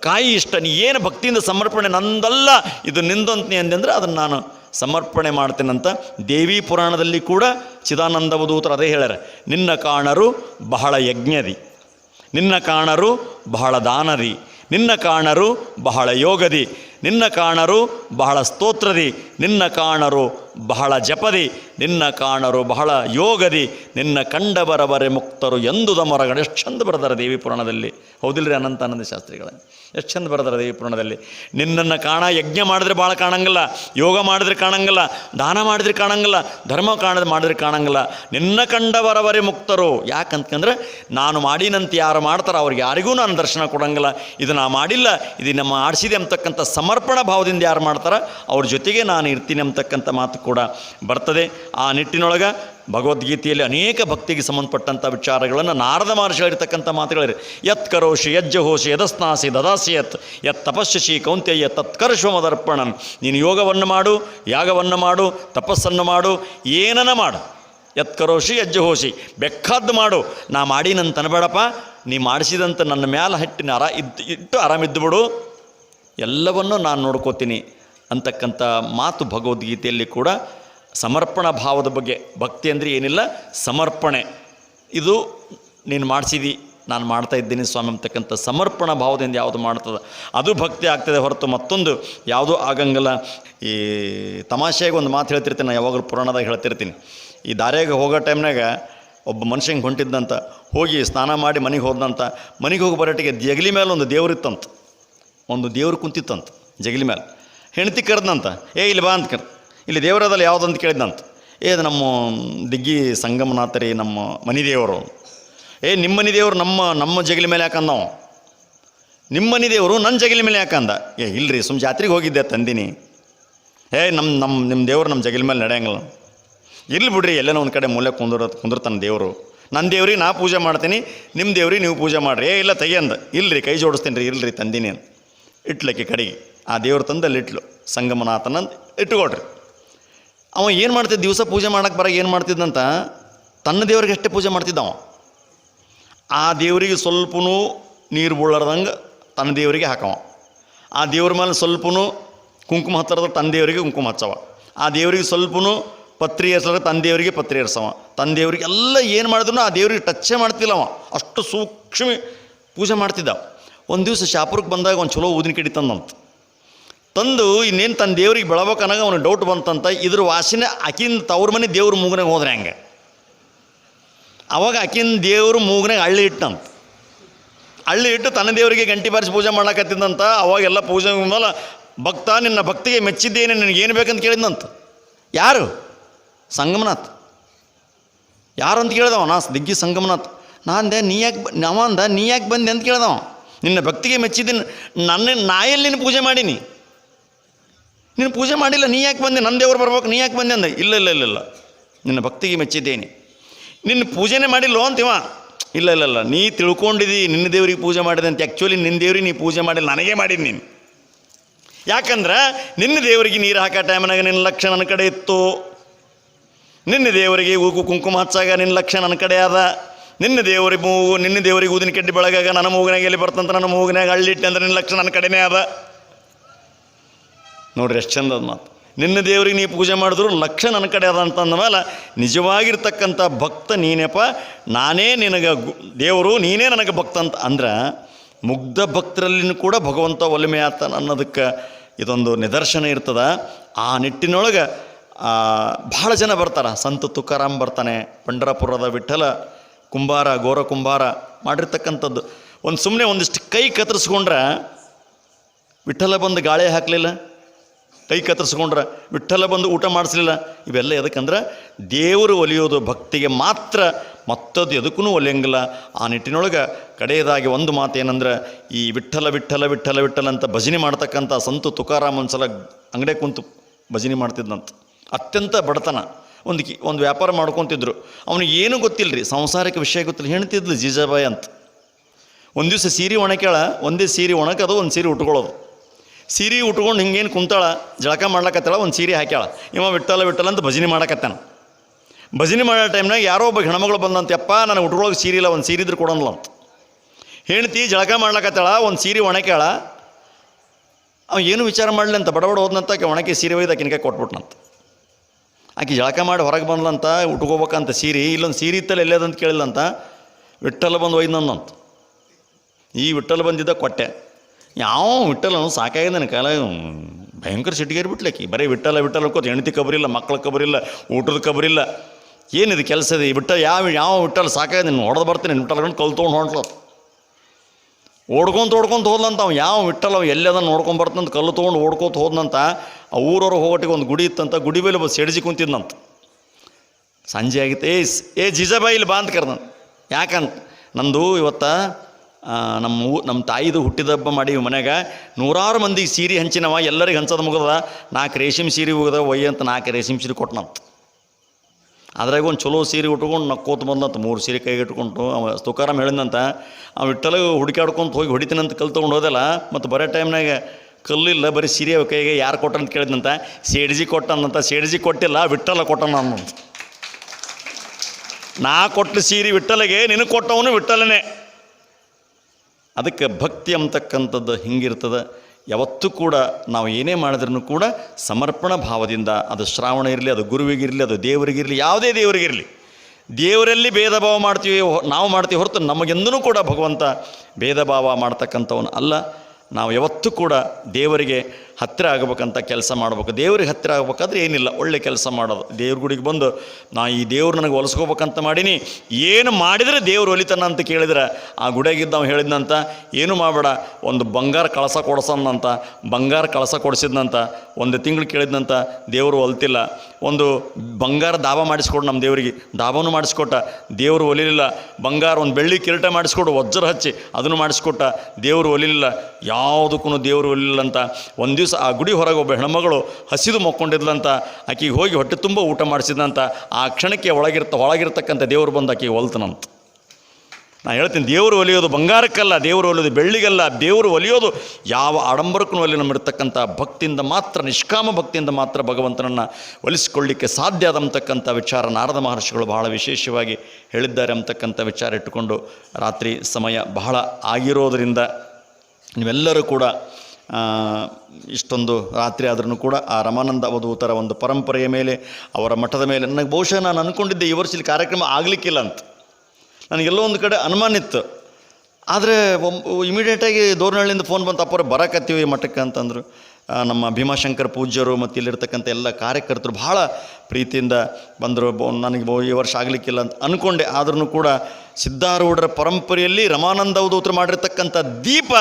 ಕಾಯಿ ಇಷ್ಟ, ನೀ ಏನು ಭಕ್ತಿಯಿಂದ ಸಮರ್ಪಣೆ, ನಂದಲ್ಲ, ಇದು ನಿಂದಂತ ಅಂದರೆ ಅದನ್ನು ನಾನು ಸಮರ್ಪಣೆ ಮಾಡ್ತೇನಂತ ದೇವಿ ಪುರಾಣದಲ್ಲಿ ಕೂಡ ಚಿದಾನಂದ ಅವಧೂತರು ಅದೇ ಹೇಳ್ಯಾರ. ನಿನ್ನ ಕಾಣರು ಬಹಳ ಯಜ್ಞದಿ. ನಿನ್ನ ಕಾಣರು ಬಹಳ ದಾನರಿ. ನಿನ್ನ ಕಾಣರು ಬಹಳ ಯೋಗದಿ. ನಿನ್ನ ಕಾಣರು ಬಹಳ ಸ್ತೋತ್ರದಿ. ನಿನ್ನ ಕಾಣರು ಬಹಳ ಜಪದಿ. ನಿನ್ನ ಕಾಣರು ಬಹಳ ಯೋಗದಿ. ನಿನ್ನ ಕಂಡಬರವರೆ ಮುಕ್ತರು ಎಂದುದ ಎಷ್ಟು ಚಂದ ಬರ್ತಾರೆ ದೇವಿ ಪುರಾಣದಲ್ಲಿ. ಹೌದಿಲ್ರಿ ಅನಂತಾನಂದ ಶಾಸ್ತ್ರಿಗಳ. ಎಷ್ಟು ಚಂದ ಬರೆದಾರೆ ದೇವಿ ಪುರಾಣದಲ್ಲಿ. ನಿನ್ನನ್ನು ಕಾಣ, ಯಜ್ಞ ಮಾಡಿದ್ರೆ ಭಾಳ ಕಾಣಂಗಿಲ್ಲ, ಯೋಗ ಮಾಡಿದ್ರೆ ಕಾಣಂಗಿಲ್ಲ, ದಾನ ಮಾಡಿದ್ರೆ ಕಾಣಂಗಿಲ್ಲ, ಧರ್ಮ ಕಾಣದ ಮಾಡಿದ್ರೆ ಕಾಣಂಗಿಲ್ಲ. ನಿನ್ನ ಕಂಡವರವರೇ ಮುಕ್ತರು. ಯಾಕಂತಂದ್ರೆ ನಾನು ಮಾಡಿನಂತೆ ಯಾರು ಮಾಡ್ತಾರೋ ಅವ್ರಿಗೆ ಯಾರಿಗೂ ನಾನು ದರ್ಶನ ಕೊಡಂಗಿಲ್ಲ. ಇದು ನಾ ಮಾಡಿಲ್ಲ, ಇದು ನಮ್ಮ ಆಡಿಸಿದೆ ಅಂತಕ್ಕಂಥ ಸಮರ್ಪಣ ಭಾವದಿಂದ ಯಾರು ಮಾಡ್ತಾರೋ ಅವ್ರ ಜೊತೆಗೆ ನಾನು ಇರ್ತೀನಿ ಅಂತಕ್ಕಂಥ ಮಾತು ಕೂಡ ಬರ್ತದೆ. ಆ ನಿಟ್ಟಿನೊಳಗೆ ಭಗವದ್ಗೀತೆಯಲ್ಲಿ ಅನೇಕ ಭಕ್ತಿಗೆ ಸಂಬಂಧಪಟ್ಟಂಥ ವಿಚಾರಗಳನ್ನು ನಾರದ ಮಹರ್ಷಿ ಹೇಳಿರ್ತಕ್ಕಂಥ ಯತ್ ಕರೋಷಿ ಯಜ್ಜಹೋಷಿ ಯದಸ್ನಾಸಿ, ದದಾಸಿ ಯತ್ ಯತ್ ತಪಸ್ಸಿ ಕೌಂತ್ಯಯ್ಯ ತತ್ಕರ್ಶ್ವ ಮದರ್ಪಣನ್ ನೀನು ಯೋಗವನ್ನು ಮಾಡು, ಯಾಗವನ್ನು ಮಾಡು, ತಪಸ್ಸನ್ನು ಮಾಡು ಏನನ ಮಾಡು. ಯತ್ ಕರೋಷಿ ಯಜ್ಜಹೋಷಿ ಬೆಕ್ಕಾದ್ದು ಮಾಡು. ನಾ ಮಾಡಿ ನನ್ನ ತನಬೇಡಪ್ಪ ನೀ ಮಾಡಿಸಿದಂಥ ನನ್ನ ಮ್ಯಾಲೆ ಹಟ್ಟಿನ ಅರ ಇದ್ದು ಇಟ್ಟು ಆರಾಮಿದ್ದು ಬಿಡು. ಎಲ್ಲವನ್ನೂ ನಾನು ನೋಡ್ಕೋತೀನಿ ಅಂತಕ್ಕಂಥ ಮಾತು ಭಗವದ್ಗೀತೆಯಲ್ಲಿ ಕೂಡ ಸಮರ್ಪಣಾ ಭಾವದ ಬಗ್ಗೆ ಭಕ್ತಿ ಅಂದರೆ ಏನಿಲ್ಲ, ಸಮರ್ಪಣೆ. ಇದು ನೀನು ಮಾಡಿಸಿದಿ, ನಾನು ಮಾಡ್ತಾ ಇದ್ದೀನಿ ಸ್ವಾಮಿ ಅಂತಕ್ಕಂಥ ಸಮರ್ಪಣಾ ಭಾವದಿಂದ ಯಾವುದು ಮಾಡ್ತದೆ? ಅದು ಭಕ್ತಿ ಆಗ್ತದೆ ಹೊರತು ಮತ್ತೊಂದು ಯಾವುದೂ ಆಗಂಗಿಲ್ಲ. ಈ ತಮಾಷೆಗೆ ಒಂದು ಮಾತು ಹೇಳ್ತಿರ್ತೀನಿ ನಾನು ಯಾವಾಗಲೂ ಪುರಾಣದಾಗ ಹೇಳ್ತಿರ್ತೀನಿ. ಈ ದಾರ್ಯಾಗ ಹೋಗೋ ಟೈಮ್ನಾಗ ಒಬ್ಬ ಮನುಷ್ಯಂಗೆ ಹೊಂಟಿದ್ದಂತ ಹೋಗಿ ಸ್ನಾನ ಮಾಡಿ ಮನೆಗೆ ಹೋದಂತ ಮನೆಗೆ ಹೋಗಿ ಬರೋಟಿಗೆ ಜಗಲಿ ಮೇಲೆ ಒಂದು ದೇವರಿತ್ತಂತ ಒಂದು ದೇವ್ರು ಕುಂತಿತ್ತಂತ, ಜಗಲಿ ಮೇಲೆ ಹೆಂಡತಿ ಕರೆದಂತ ಏ, ಇಲ್ಲಿ ಬಾ ಅಂತ ಕರ್ ಇಲ್ಲಿ ದೇವರದಲ್ಲಿ ಯಾವುದಂತ ಕೇಳಿದ್ನಂತ. ಏ, ನಮ್ಮ ದಿಗ್ಗಿ ಸಂಗಮನಾಥರಿ, ನಮ್ಮ ಮನಿ ದೇವರು ಏ, ನಿಮ್ಮ ಮನಿ ದೇವರು ನಮ್ಮ ನಮ್ಮ ಜಗಲಿ ಮೇಲೆ ಯಾಕಂದ ನಾವು ನಿಮ್ಮ ಮನಿ ದೇವರು ನನ್ನ ಜಗಲಿ ಮೇಲೆ ಯಾಕಂದ ಏ, ಇಲ್ರಿ ಸುಮ್ಮ ಜಾತ್ರೆಗೆ ಹೋಗಿದ್ದೆ, ತಂದಿನಿ. ಏ ನಮ್ಮ ನಮ್ಮ ನಿಮ್ಮ ದೇವರು ನಮ್ಮ ಜಗಲಿ ಮೇಲೆ ನಡೆಯಂಗಿಲ್ಲ. ಇರ್ಲಿ ಬಿಡ್ರಿ, ಎಲ್ಲೇನೋ ಒಂದು ಕಡೆ ಮೂಲೆ ಕುಂದ್ರ, ಕುಂದಿರ್ತಾನೆ ದೇವರು. ನನ್ನ ದೇವ್ರಿಗೆ ನಾ ಪೂಜೆ ಮಾಡ್ತೀನಿ ನಿಮ್ಮ ದೇವ್ರಿಗೆ ನೀವು ಪೂಜೆ ಮಾಡಿರಿ. ಏ, ಇಲ್ಲ ತೆಗೆಯಂದ ಇಲ್ರಿ, ಕೈ ಜೋಡಿಸ್ತೀನಿ ರೀ, ಇಲ್ರಿ, ತಂದಿನಿ ಅಂತ. ಇಟ್ಲಕ್ಕೆ ಕಡೆಗೆ. ಆ ದೇವ್ರ ತಂದಲ್ಲಿ ಇಟ್ಲು. ಸಂಗಮನಾಥನ ಇಟ್ಟುಕೊಡ್ರಿ ಅವ ಏನು ಮಾಡ್ತಿದ್ದ ದಿವಸ ಪೂಜೆ ಮಾಡೋಕ್ಕೆ ಬರೋ ಏನು ಮಾಡ್ತಿದ್ದಂತ ತನ್ನ ದೇವರಿಗೆ ಅಷ್ಟೇ ಪೂಜೆ ಮಾಡ್ತಿದ್ದ ಅವ. ಆ ದೇವರಿಗೆ ಸ್ವಲ್ಪನೂ ನೀರು ಬೀಳಾರ್ದಂಗೆ ತನ್ನ ದೇವರಿಗೆ ಹಾಕವ. ಆ ದೇವ್ರ ಮೇಲೆ ಸ್ವಲ್ಪನೂ ಕುಂಕುಮ ಹತ್ತರದ ತನ್ನ ದೇವರಿಗೆ ಕುಂಕುಮ ಹಚ್ಚವ. ಆ ದೇವರಿಗೆ ಸ್ವಲ್ಪನೂ ಪತ್ರಿ ಏರ್ಸಲ್ಲ ತನ್ನ ದೇವರಿಗೆ ಪತ್ರಿ ಏರ್ಸವ. ತನ್ನ ದೇವರಿಗೆ ಎಲ್ಲ ಏನು ಮಾಡಿದ್ರು ಆ ದೇವರಿಗೆ ಟಚ್ಚೇ ಮಾಡ್ತಿಲ್ಲ ಅವ. ಅಷ್ಟು ಸೂಕ್ಷ್ಮ ಪೂಜೆ ಮಾಡ್ತಿದ್ದ. ಒಂದು ದಿವಸ ಶಾಪುರಕ್ಕೆ ಬಂದಾಗ ಒಂದು ಚಲೋ ಊದಿನ ಕಡಿ ತಂದಂತ. ತಂದು ಇನ್ನೇನು ತನ್ನ ದೇವ್ರಿಗೆ ಬೆಳಬೇಕನ್ನಾಗ ಅವನು ಡೌಟ್ ಬಂತಂತ ಇದ್ರ ವಾಸನೆ ಆಕಿನ ತವ್ರ ಮನೆ ದೇವ್ರ ಮೂಗನಾಗ ಹೋದ್ರೆ ಹಂಗೆ. ಅವಾಗ ಆಕಿನ ದೇವ್ರ ಮೂಗನಾಗ ಹಳ್ಳಿ ಇಟ್ಟಂತ. ಹಳ್ಳಿ ಇಟ್ಟು ತನ್ನ ದೇವರಿಗೆ ಗಂಟಿ ಬಾರಿಸಿ ಪೂಜೆ ಮಾಡ್ಲಕತ್ತಿದ್ದಂತ ಅವಾಗೆಲ್ಲ ಪೂಜೆ ಮೇಲೆ ಭಕ್ತ ನಿನ್ನ ಭಕ್ತಿಗೆ ಮೆಚ್ಚಿದ್ದೇನೆ, ನಿನಗೆ ಏನು ಬೇಕಂತ ಕೇಳಿದ್ನಂತ. ಯಾರು? ಸಂಗಮನಾಥ್. ಯಾರು ಅಂತ ಕೇಳ್ದವ? ನಾ ದಿಗ್ಗಿ ಸಂಗಮನಾಥ್. ನಾಂದೆ ನೀ ಯಾಕೆ ಅಂದ, ನೀ ಯಾಕೆ ಬಂದೆ ಅಂತ ಕೇಳಿದವ. ನಿನ್ನ ಭಕ್ತಿಗೆ ಮೆಚ್ಚಿದ್ದೀನಿ, ನನ್ನ ನಾಯಲ್ಲಿ ಪೂಜೆ ಮಾಡೀನಿ. ನೀನು ಪೂಜೆ ಮಾಡಿಲ್ಲ, ನೀ ಯಾಕೆ ಬಂದೆ? ನನ್ನ ದೇವ್ರು ಬರ್ಬೇಕು, ನೀ ಯಾಕೆ ಬಂದೆ ಅಂದ? ಇಲ್ಲ ಇಲ್ಲ ಇಲ್ಲ ಇಲ್ಲ. ನಿನ್ನ ಭಕ್ತಿಗೆ ಮೆಚ್ಚಿದ್ದೇನೆ. ನಿನ್ನ ಪೂಜೆನೇ ಮಾಡಿಲ್ಲೋ ಅಂತೀವ? ಇಲ್ಲ ಇಲ್ಲ ಇಲ್ಲ. ನೀ ತಿಳ್ಕೊಂಡಿದ್ದಿ, ನಿನ್ನ ದೇವರಿಗೆ ಪೂಜೆ ಮಾಡಿದೆ ಅಂತ. ಆ್ಯಕ್ಚುಲಿ ನಿನ್ನ ದೇವ್ರಿಗೆ ನೀ ಪೂಜೆ ಮಾಡಿಲ್ಲ, ನನಗೆ ಮಾಡಿದ್ದು ನೀನು. ಯಾಕಂದ್ರೆ ನಿನ್ನ ದೇವರಿಗೆ ನೀರು ಹಾಕೋ ಟೈಮ್ನಾಗ ನಿನ್ನ ಲಕ್ಷ ನನ್ನ ಕಡೆ ಇತ್ತು. ನಿನ್ನ ದೇವರಿಗೆ ಹೂಗು ಕುಂಕುಮ ಹಚ್ಚಾಗ ನಿನ್ನ ಲಕ್ಷ ನನ್ನ ಕಡೆ ಅದ ನಿನ್ನ ದೇವರಿಗೆ ಮೂಗು, ನಿನ್ನ ದೇವರಿಗೆ ಊದಿನ ಕಡ್ಡಿ ಬೆಳಗಾಗ ನನ್ನ ಮೂಗಿನಾಗ ಎಲ್ಲಿ ಬರ್ತಂತ ನನ್ನ ಮೂಗಿನಾಗ ಹಳ್ಳಿಟ್ಟೆ ಅಂದ್ರೆ ನಿನ್ನ ಲಕ್ಷ ನನ್ನ ಕಡೆನೇ ಅದ ನೋಡ್ರಿ ಎಷ್ಟು ಚಂದದ ಮಾತು. ನಿನ್ನ ದೇವ್ರಿಗೆ ನೀ ಪೂಜೆ ಮಾಡಿದ್ರು ಲಕ್ಷ ನನ್ನ ಕಡೆ ಅದ ಅಂತಂದ ಮೇಲೆ ನಿಜವಾಗಿರ್ತಕ್ಕಂಥ ಭಕ್ತ ನೀನೆಪ್ಪ, ನಾನೇ ನಿನಗೆ ದೇವರು, ನೀನೇ ನನಗೆ ಭಕ್ತ ಅಂತ ಅಂದ್ರೆ ಮುಗ್ಧ ಭಕ್ತರಲ್ಲಿನೂ ಕೂಡ ಭಗವಂತ ಒಲಿಮೆ ಆತ ಅನ್ನೋದಕ್ಕೆ ಇದೊಂದು ನಿದರ್ಶನ ಇರ್ತದ. ಆ ನಿಟ್ಟಿನೊಳಗೆ ಭಾಳ ಜನ ಬರ್ತಾರೆ. ಸಂತ ತುಕಾರಾಮ್ ಬರ್ತಾನೆ, ಪಂಡರಪುರದ ವಿಠಲ, ಕುಂಬಾರ ಗೋರ ಕುಂಬಾರ ಮಾಡಿರ್ತಕ್ಕಂಥದ್ದು. ಒಂದು ಸುಮ್ಮನೆ ಒಂದಿಷ್ಟು ಕೈ ಕತ್ತರಿಸ್ಕೊಂಡ್ರೆ ವಿಠಲ ಬಂದು ಗಾಳಿ ಹಾಕಲಿಲ್ಲ? ಕೈ ಕತ್ತರಿಸ್ಕೊಂಡ್ರೆ ವಿಠಲ ಬಂದು ಊಟ ಮಾಡಿಸ್ಲಿಲ್ಲ. ಇವೆಲ್ಲ ಎದಕ್ಕಂದ್ರೆ ದೇವರು ಒಲಿಯೋದು ಭಕ್ತಿಗೆ ಮಾತ್ರ, ಮತ್ತದ್ದು ಎದಕ್ಕೂ ಒಲಿಯಂಗಿಲ್ಲ. ಆ ನಿಟ್ಟಿನೊಳಗೆ ಕಡೆಯದಾಗಿ ಒಂದು ಮಾತು ಏನಂದ್ರೆ ಈ ವಿಠಲ ವಿಠಲ ವಿಠಲ ವಿಠಲ ಅಂತ ಭಜನೆ ಮಾಡ್ತಕ್ಕಂಥ ಸಂತು ತುಕಾರಾಮ್ ಒಂದ್ಸಲ ಅಂಗಡಿ ಕುಂತು ಭಜನೆ ಮಾಡ್ತಿದ್ದಂತ ಅತ್ಯಂತ ಬಡತನ. ಒಂದು ಕಿ, ಒಂದು ವ್ಯಾಪಾರ ಮಾಡ್ಕೊತಿದ್ರು. ಅವನಿಗೆ ಏನೂ ಗೊತ್ತಿಲ್ಲ ರೀ ಸಂಸಾರಿಕ ವಿಷಯ ಗೊತ್ತಿಲ್ಲ. ಹೇಳ್ತಿದ್ಲು ಜೀಜಾಬಾಯಿ ಅಂತ. ಒಂದು ದಿವಸ ಸೀರೆ ಒಣಕ್ಯಾಳ, ಒಂದೇ ಸೀರೆ ಒಣಕದು, ಒಂದು ಸೀರೆ ಉಟ್ಕೊಳ್ಳೋದು. ಸೀರೆ ಉಟ್ಕೊಂಡು ಹಿಂಗೇನು ಕುಂತಾಳ, ಜಳಕ ಮಾಡ್ಲಕತ್ತಾಳ, ಒಂದು ಸೀರೆ ಹಾಕ್ಯಾಳ. ಇವ ಬಿಟ್ಟಲ್ಲ ಬಿಟ್ಟಲ್ಲ ಅಂತ ಭಜನೆ ಮಾಡಕತ್ತಾನ. ಭಜನೆ ಮಾಡೋ ಟೈಮ್ನಾಗ ಯಾರೋ ಒಬ್ಬ ಹೆಣ್ಮಗಳು ಬಂದಂತ, ಯಪ್ಪ, ನನಗೆ ಉಟ್ಕೊಳ್ಳೋಕೆ ಸೀರೆ ಇಲ್ಲ, ಒಂದು ಸೀರೆ ಇದ್ರೆ ಕೊಡೋಲ್ಲ ಅಂತ. ಹೆಣ್ತಿ ಜಳಕ ಮಾಡ್ಲಕತ್ತಾಳ, ಒಂದು ಸೀರೆ ಒಣಕ್ಯಾಳ. ಅವ ಏನು ವಿಚಾರ ಮಾಡಲಿ ಅಂತ, ಬಡಬಡ ಹೋದ್ನಂತ ಆಕೆ ಒಣಕೆ ಸೀರೆ ಒಯ್ದು ಆಕಿನ ಕೈ ಕೊಟ್ಬಿಟ್ನಂತ. ಆಕೆ ಜಳಕ ಮಾಡಿ ಹೊರಗೆ ಬಂದ್ಲಂತ, ಉಟ್ಕೋಬೇಕಂತ ಸೀರೆ, ಇಲ್ಲೊಂದು ಸೀರೆ ಇತ್ತಲ್ಲ ಎಲ್ಲದಂತ ಕೇಳಿಲ್ಲಂತ, ವಿಠ್ಠಲ ಬಂದು ಒಯ್ದು ಒಯ್ದಂತ ಈ ವಿಠ್ಠಲ ಬಂದಿದ್ದ ಕೊಟ್ಟೆ. ಯಾವ ವಿಠಲನು ಸಾಕಾಗಿದೆ ನನ್ನ ಕಾಲ. ಭಯಂಕರ ಸಿಟ್ಟಿಗೇರಿ ಬಿಟ್ಲಕ್ಕಿ ಬರೀ ವಿಠಲ ವಿಠಲ ಅನ್ಕೋತ ಹೆಂಡತಿ ಕಬರಿಲ್ಲ, ಮಕ್ಕಳ ಕಬರಿಲ್ಲ, ಊಟದ ಕಬರಿಲ್ಲ. ಏನಿದು ಕೆಲಸ ಇದೆ? ವಿಠಲ ಯಾವ ಯಾವ ಬಿಟ್ಟಲ್ಲ ಸಾಕಾಗಿದೆ? ನೀನು ಹೊಡೆದು ಬರ್ತೀನಿ. ನಿನ್ನ ಕಂಡು ಕಲ್ ತೊಗೊಂಡು ಹೊಂಟ್ಲ. ಓಡ್ಕೊಂತ ಓಡ್ಕೊಂತ ಹೋದ್ಲಂತ ಅವ್ನು ಯಾವ ಬಿಟ್ಟಲ್ಲ ಅವ್ನು ಎಲ್ಲದ ನೋಡ್ಕೊಂಡ್ ಬರ್ತಂತ ಕಲ್ಲು ತೊಗೊಂಡು ಓಡ್ಕೋತ ಹೋದ್ನಂತ ಆ ಊರವ್ರು ಹೋಗೋಟಿಗೆ ಒಂದು ಗುಡಿ ಇತ್ತಂತ ಗುಡಿ ಮೇಲೆ ಬಸ್ ಸೆಡ್ಜಿ ಕುಂತಿದ್ನಂತ. ಸಂಜೆ ಆಗಿತ್ತು. ಏ ಏ ಜಿಜಾಬಾಯಿ ಇಲ್ಲಿ ಬಾ ಅಂತ ಕರ್ದ ಯಾಕಂತ? ನಂದು ಇವತ್ತ ನಮ್ಮ ನಮ್ಮ ತಾಯಿದು ಹುಟ್ಟಿದ ಹಬ್ಬ ಮಾಡೀವಿ ಮನ್ಯಾಗ ನೂರಾರು ಮಂದಿ ಸೀರೆ ಹಂಚಿನವ, ಎಲ್ಲರಿಗೆ ಹಂಚೋದು ಮುಗಿದ ನಾಲ್ಕು ರೇಷ್ಮೆ ಸೀರೆ ಹೋಗದ ಒಯ್ಯ ಅಂತ ನಾಲ್ಕು ರೇಷ್ಮೆ ಸೀರೆ ಕೊಟ್ಟನಂತ ಅದ್ರಾಗ ಒಂದು ಚಲೋ ಸೀರೆ ಉಟ್ಕೊಂಡು ನಕ್ಕೋತ ಬಂದಂತ, ಮೂರು ಸೀರೆ ಕೈಗೆ ಇಟ್ಕೊಂಡು ಅವ ತುಕಾರಾಮ್ ಹೇಳಿದಂತ ಅವ ಇಟ್ಟಲ ಹುಡುಕಾಡ್ಕೊಂತ ಹೋಗಿ ಹೊಡಿತೀನಂತ ಕಲ್ ತೊಗೊಂಡು ಹೋದಲ್ಲ, ಮತ್ತು ಬರೋ ಟೈಮ್ನಾಗ ಕಲ್ಲಿಲ್ಲ, ಬರೀ ಸೀರೆ ಅವ ಕೈಗೆ ಯಾರು ಕೊಟ್ಟಂತ ಕೇಳಿದಂತ ಸೇಡ್ಜಿ ಕೊಟ್ಟನಂತ ಸೇಡ್ಜಿ ಕೊಟ್ಟಿಲ್ಲ ವಿಠಲ ಕೊಟ್ಟನ ನಾನು ನಾ ಕೊಟ್ಟ ಸೀರೆ ವಿಟ್ಟಲಗೆ ನಿನಗೆ ಕೊಟ್ಟವನು ವಿಠಲನೇ ಅದಕ್ಕೆ ಭಕ್ತಿ ಅಂತಕ್ಕಂಥದ್ದು ಹಿಂಗಿರ್ತದೆ. ಯಾವತ್ತೂ ಕೂಡ ನಾವು ಏನೇ ಮಾಡಿದ್ರೂ ಕೂಡ ಸಮರ್ಪಣ ಭಾವದಿಂದ ಅದು ಶ್ರಾವಣ ಇರಲಿ, ಅದು ಗುರುವಿಗಿರಲಿ ಅದು ದೇವರಿಗಿರಲಿ ಯಾವುದೇ ದೇವರಿಗಿರಲಿ ದೇವರಲ್ಲಿ ಭೇದ ಭಾವ ಮಾಡ್ತೀವಿ ನಾವು ಮಾಡ್ತೀವಿ ಹೊರತು ನಮಗೆಂದೂ ಕೂಡ ಭಗವಂತ ಭೇದ ಭಾವ ಮಾಡ್ತಕ್ಕಂಥವನು ಅಲ್ಲ. ನಾವು ಯಾವತ್ತೂ ಕೂಡ ದೇವರಿಗೆ ಹತ್ತಿರ ಆಗಬೇಕಂತ ಕೆಲಸ ಮಾಡಬೇಕು. ದೇವ್ರಿಗೆ ಹತ್ತಿರ ಆಗ್ಬೇಕಾದ್ರೆ ಏನಿಲ್ಲ, ಒಳ್ಳೆ ಕೆಲಸ ಮಾಡೋದು. ದೇವ್ರ ಗುಡಿಗೆ ಬಂದು, ನಾ ಈ ದೇವ್ರು ನನಗೆ ಹೊಲಿಸ್ಕೋಬೇಕಂತ ಮಾಡೀನಿ. ಏನು ಮಾಡಿದರೆ ದೇವ್ರು ಒಲಿತಾನ ಅಂತ ಕೇಳಿದ್ರೆ, ಆ ಗುಡಿಯಾಗಿದ್ದವ ಹೇಳಿದ್ನಂತ, ಏನು ಮಾಡಬೇಡ, ಒಂದು ಬಂಗಾರ ಕಳಸ ಕೊಡ್ಸನ್ನಂತ ಬಂಗಾರ ಕಳಸ ಕೊಡಿಸಿದ್ನಂತ, ಒಂದು ತಿಂಗಳು ಕೇಳಿದ್ನಂತ, ದೇವರು ಒಲ್ತಿಲ್ಲ. ಒಂದು ಬಂಗಾರ ದಾಬ ಮಾಡಿಸ್ಕೊಡು ನಮ್ಮ ದೇವರಿಗೆ. ದಾಬನೂ ಮಾಡಿಸ್ಕೊಟ್ಟ, ದೇವರು ಒಲಿಲಿಲ್ಲ. ಬಂಗಾರ ಒಂದು ಬೆಳ್ಳಿ ಕಿರೀಟ ಮಾಡಿಸ್ಕೊಡು, ವಜ್ರ ಹಚ್ಚಿ, ಅದನ್ನು ಮಾಡಿಸ್ಕೊಟ್ಟ, ದೇವರು ಒಲಿಲಿಲ್ಲ. ಯಾವುದಕ್ಕೂ ದೇವರು ಒಲಿಲಿಲ್ಲ ಅಂತ. ಒಂದು ದಿವಸ ಆ ಗುಡಿ ಹೊರಗೆ ಒಬ್ಬ ಹೆಣ್ಮಗಳು ಹಸಿದು ಮಕ್ಕೊಂಡಿದ್ಲಂತ, ಆಕೆಗೆ ಹೋಗಿ ಹೊಟ್ಟೆ ತುಂಬ ಊಟ ಮಾಡಿಸಿದಂತ ಆ ಕ್ಷಣಕ್ಕೆ ಒಳಗಿರ್ತ, ಒಳಗಿರ್ತಕ್ಕಂಥ ದೇವರು ಬಂದು ಆಕೆಗೆ ಒಲ್ತನಂತ ನಾನು ಹೇಳ್ತೀನಿ, ದೇವರು ಒಲಿಯೋದು ಬಂಗಾರಕ್ಕಲ್ಲ, ದೇವರು ಒಲಿಯೋದು ಬೆಳ್ಳಿಗಲ್ಲ, ದೇವರು ಒಲಿಯೋದು ಯಾವ ಆಡಂಬರಕ್ಕೂ ಒಲಿ ನಮ್ಮಿರ್ತಕ್ಕಂಥ ಭಕ್ತಿಯಿಂದ ಮಾತ್ರ, ನಿಷ್ಕಾಮ ಭಕ್ತಿಯಿಂದ ಮಾತ್ರ ಭಗವಂತನನ್ನು ಒಲಿಸಿಕೊಳ್ಳಿಕ್ಕೆ ಸಾಧ್ಯ ಆದಂತಕ್ಕಂಥ ವಿಚಾರ ನಾರದ ಮಹರ್ಷಿಗಳು ಬಹಳ ವಿಶೇಷವಾಗಿ ಹೇಳಿದ್ದಾರೆ ಅಂತಕ್ಕಂಥ ವಿಚಾರ ಇಟ್ಟುಕೊಂಡು ರಾತ್ರಿ ಸಮಯ ಬಹಳ ಆಗಿರೋದರಿಂದ ನೀವೆಲ್ಲರೂ ಕೂಡ ಇಷ್ಟೊಂದು ರಾತ್ರಿ ಆದ್ರೂ ಕೂಡ ಆ ರಮಾನಂದ ಅವಧೂತರ ಒಂದು ಪರಂಪರೆಯ ಮೇಲೆ, ಅವರ ಮಠದ ಮೇಲೆ ನನಗೆ ಬಹುಶಃ ನಾನು ಅಂದ್ಕೊಂಡಿದ್ದೆ ಈ ವರ್ಷ ಇಲ್ಲಿ ಕಾರ್ಯಕ್ರಮ ಆಗಲಿಕ್ಕಿಲ್ಲ ಅಂತ. ನನಗೆಲ್ಲೋ ಒಂದು ಕಡೆ ಅನುಮಾನ ಇತ್ತು. ಆದರೆ ಇಮಿಡಿಯೇಟಾಗಿ ದೋರ್ನಹಳ್ಳಿಯಿಂದ ಫೋನ್ ಬಂತು ಅಪ್ಪರ ಬರಕತ್ತೀವಿ ಈ ಮಠಕ್ಕೆ ಅಂತಂದರು. ನಮ್ಮ ಭೀಮಾಶಂಕರ್ ಪೂಜ್ಯರು ಮತ್ತು ಇಲ್ಲಿರ್ತಕ್ಕಂಥ ಎಲ್ಲ ಕಾರ್ಯಕರ್ತರು ಭಾಳ ಪ್ರೀತಿಯಿಂದ ಬಂದರು. ನನಗೆ ಈ ವರ್ಷ ಆಗಲಿಕ್ಕಿಲ್ಲ ಅಂತ ಅಂದ್ಕೊಂಡೆ ಆದ್ರೂ ಕೂಡ ಸಿದ್ಧಾರೂಢರ ಪರಂಪರೆಯಲ್ಲಿ ರಮಾನಂದ ಅವಧೂತರು ಮಾಡಿರ್ತಕ್ಕಂಥ ದೀಪ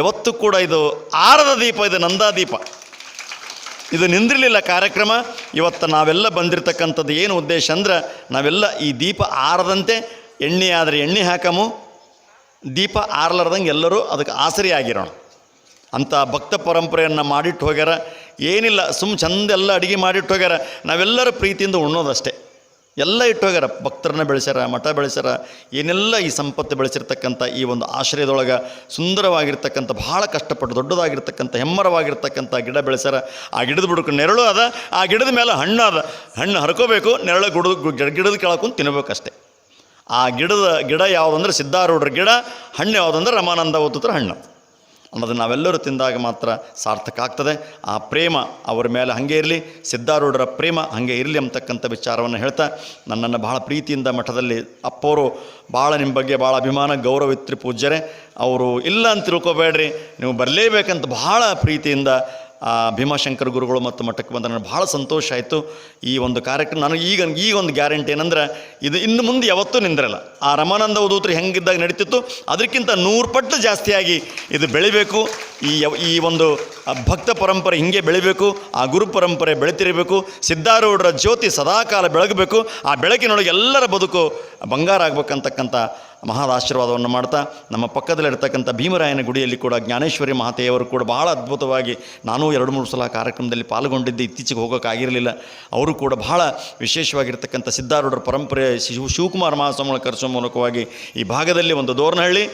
ಯಾವತ್ತೂ ಕೂಡ ಇದು ಆರದ ದೀಪ, ಇದು ನಂದಾ ದೀಪ. ಇದು ನಿಂದಿರಲಿಲ್ಲ ಕಾರ್ಯಕ್ರಮ. ಇವತ್ತು ನಾವೆಲ್ಲ ಬಂದಿರತಕ್ಕಂಥದ್ದು ಏನು ಉದ್ದೇಶ ಅಂದ್ರೆ ನಾವೆಲ್ಲ ಈ ದೀಪ ಆರದಂತೆ ಎಣ್ಣೆ ಆದರೆ ಎಣ್ಣೆ ಹಾಕಮು, ದೀಪ ಆರ್ಲಾರ್ದಂಗೆ ಎಲ್ಲರೂ ಅದಕ್ಕೆ ಆಸರಿ ಆಗಿರೋಣ ಅಂಥ ಭಕ್ತ ಪರಂಪರೆಯನ್ನು ಮಾಡಿಟ್ಟು ಹೋಗ್ಯಾರ. ಏನಿಲ್ಲ ಸುಮ್ಮ ಚಂದ ಎಲ್ಲ ಅಡುಗೆ ಮಾಡಿಟ್ಟು ಹೋಗ್ಯಾರ. ನಾವೆಲ್ಲರ ಪ್ರೀತಿಯಿಂದ ಉಣ್ಣೋದಷ್ಟೇ. ಎಲ್ಲ ಇಟ್ಟು ಹೋಗ್ಯಾರ. ಭಕ್ತರನ್ನ ಬೆಳೆಸ್ಯಾರ, ಮಠ ಬೆಳೆಸ್ಯಾರ. ಏನೆಲ್ಲ ಈ ಸಂಪತ್ತು ಬೆಳೆಸಿರ್ತಕ್ಕಂಥ ಈ ಒಂದು ಆಶ್ರಯದೊಳಗೆ ಸುಂದರವಾಗಿರ್ತಕ್ಕಂಥ ಭಾಳ ಕಷ್ಟಪಟ್ಟು ದೊಡ್ಡದಾಗಿರ್ತಕ್ಕಂಥ, ಹೆಮ್ಮರವಾಗಿರ್ತಕ್ಕಂಥ ಗಿಡ ಬೆಳೆಸ್ಯಾರ. ಆ ಗಿಡದ ಬುಡಕ್ಕೆ ನೆರಳು ಅದ, ಆ ಗಿಡದ ಮೇಲೆ ಹಣ್ಣು ಅದ. ಹಣ್ಣು ಹರ್ಕೋಬೇಕು, ನೆರಳು ಗುಡ ಗಿಡದ ಕೆಳಕೊಂಡು ತಿನ್ನಬೇಕಷ್ಟೆ ಆ ಗಿಡದ ಗಿಡ ಯಾವುದಂದ್ರೆ ಸಿದ್ಧಾರೂಢರ ಗಿಡ, ಹಣ್ಣು ಯಾವುದಂದ್ರೆ ರಮಾನಂದ ಓದುತ್ತರ ಹಣ್ಣು. ಅನ್ನೋದನ್ನು ನಾವೆಲ್ಲರೂ ತಿಂದಾಗ ಮಾತ್ರ ಸಾರ್ಥಕ ಆಗ್ತದೆ. ಆ ಪ್ರೇಮ ಅವರ ಮೇಲೆ ಹಾಗೆ ಇರಲಿ ಸಿದ್ಧಾರೂಢರ ಪ್ರೇಮ ಹಾಗೆ ಇರಲಿ ಅಂತಕ್ಕಂಥ ವಿಚಾರವನ್ನು ಹೇಳ್ತಾ ನನ್ನನ್ನು ಬಹಳ ಪ್ರೀತಿಯಿಂದ ಮಠದಲ್ಲಿ ಅಪ್ಪವರು ಭಾಳ ನಿಮ್ಮ ಬಗ್ಗೆ ಭಾಳ ಅಭಿಮಾನ, ಗೌರವಿತ್ರಿ ಪೂಜ್ಯರೇ. ಅವರು ಇಲ್ಲ ಅಂತ ತಿಳ್ಕೊಬೇಡ್ರಿ, ನೀವು ಬರಲೇಬೇಕಂತ ಭಾಳ ಪ್ರೀತಿಯಿಂದ ಭೀಮಾಶಂಕರ ಗುರುಗಳು ಮತ್ತು ಮಠಕ್ಕೆ ಬಂದ ನನಗೆ ಭಾಳ ಸಂತೋಷ ಆಯಿತು. ಈ ಒಂದು ಕಾರ್ಯಕ್ರಮ ನನಗೆ ಈಗ ಈಗ ಒಂದು ಗ್ಯಾರಂಟಿ ಏನಂದ್ರೆ ಇದು ಇನ್ನು ಮುಂದೆ ಯಾವತ್ತೂ ನಿಂದಿರಲ್ಲ. ಆ ರಮಾನಂದ ಉದೂತ್ರಿ ಹೆಂಗಿದ್ದಾಗ ನಡೀತಿತ್ತು. ಅದಕ್ಕಿಂತ ನೂರು ಪಟ್ಟು ಜಾಸ್ತಿಯಾಗಿ ಇದು ಬೆಳಿಬೇಕು. ಈ ಈ ಒಂದು ಆ ಭಕ್ತ ಪರಂಪರೆ ಹಿಂಗೆ ಬೆಳಿಬೇಕು, ಆ ಗುರು ಪರಂಪರೆ ಬೆಳೆತಿರಬೇಕು, ಸಿದ್ಧಾರೂಢರ ಜ್ಯೋತಿ ಸದಾಕಾಲ ಬೆಳಗಬೇಕು, ಆ ಬೆಳಕಿನೊಳಗೆ ಎಲ್ಲರ ಬದುಕು ಬಂಗಾರ ಆಗ್ಬೇಕಂತಕ್ಕಂಥ ಮಹಾದ ಆಶೀರ್ವಾದವನ್ನು ಮಾಡ್ತಾ, ನಮ್ಮ ಪಕ್ಕದಲ್ಲಿರ್ತಕ್ಕಂಥ ಭೀಮರಾಯನ ಗುಡಿಯಲ್ಲಿ ಕೂಡ ಜ್ಞಾನೇಶ್ವರಿ ಮಹಾತೆಯವರು ಕೂಡ ಬಹಳ ಅದ್ಭುತವಾಗಿ ನಾನು ಎರಡು ಮೂರು ಸಲ ಕಾರ್ಯಕ್ರಮದಲ್ಲಿ ಪಾಲ್ಗೊಂಡಿದ್ದೆ, ಇತ್ತೀಚೆಗೆ ಹೋಗೋಕ್ಕಾಗಿರಲಿಲ್ಲ. ಅವರು ಕೂಡ ಬಹಳ ವಿಶೇಷವಾಗಿರ್ತಕ್ಕಂಥ ಸಿದ್ಧಾರೂಢರ ಪರಂಪರೆ ಶಿವ ಶಿವಕುಮಾರ ಮಹಾಸ್ವಾಮಿಗಳ ಕರೆಸೋ ಮೂಲಕವಾಗಿ ಈ ಭಾಗದಲ್ಲಿ ಒಂದು ದೋರ್ನಹಳ್ಳಿ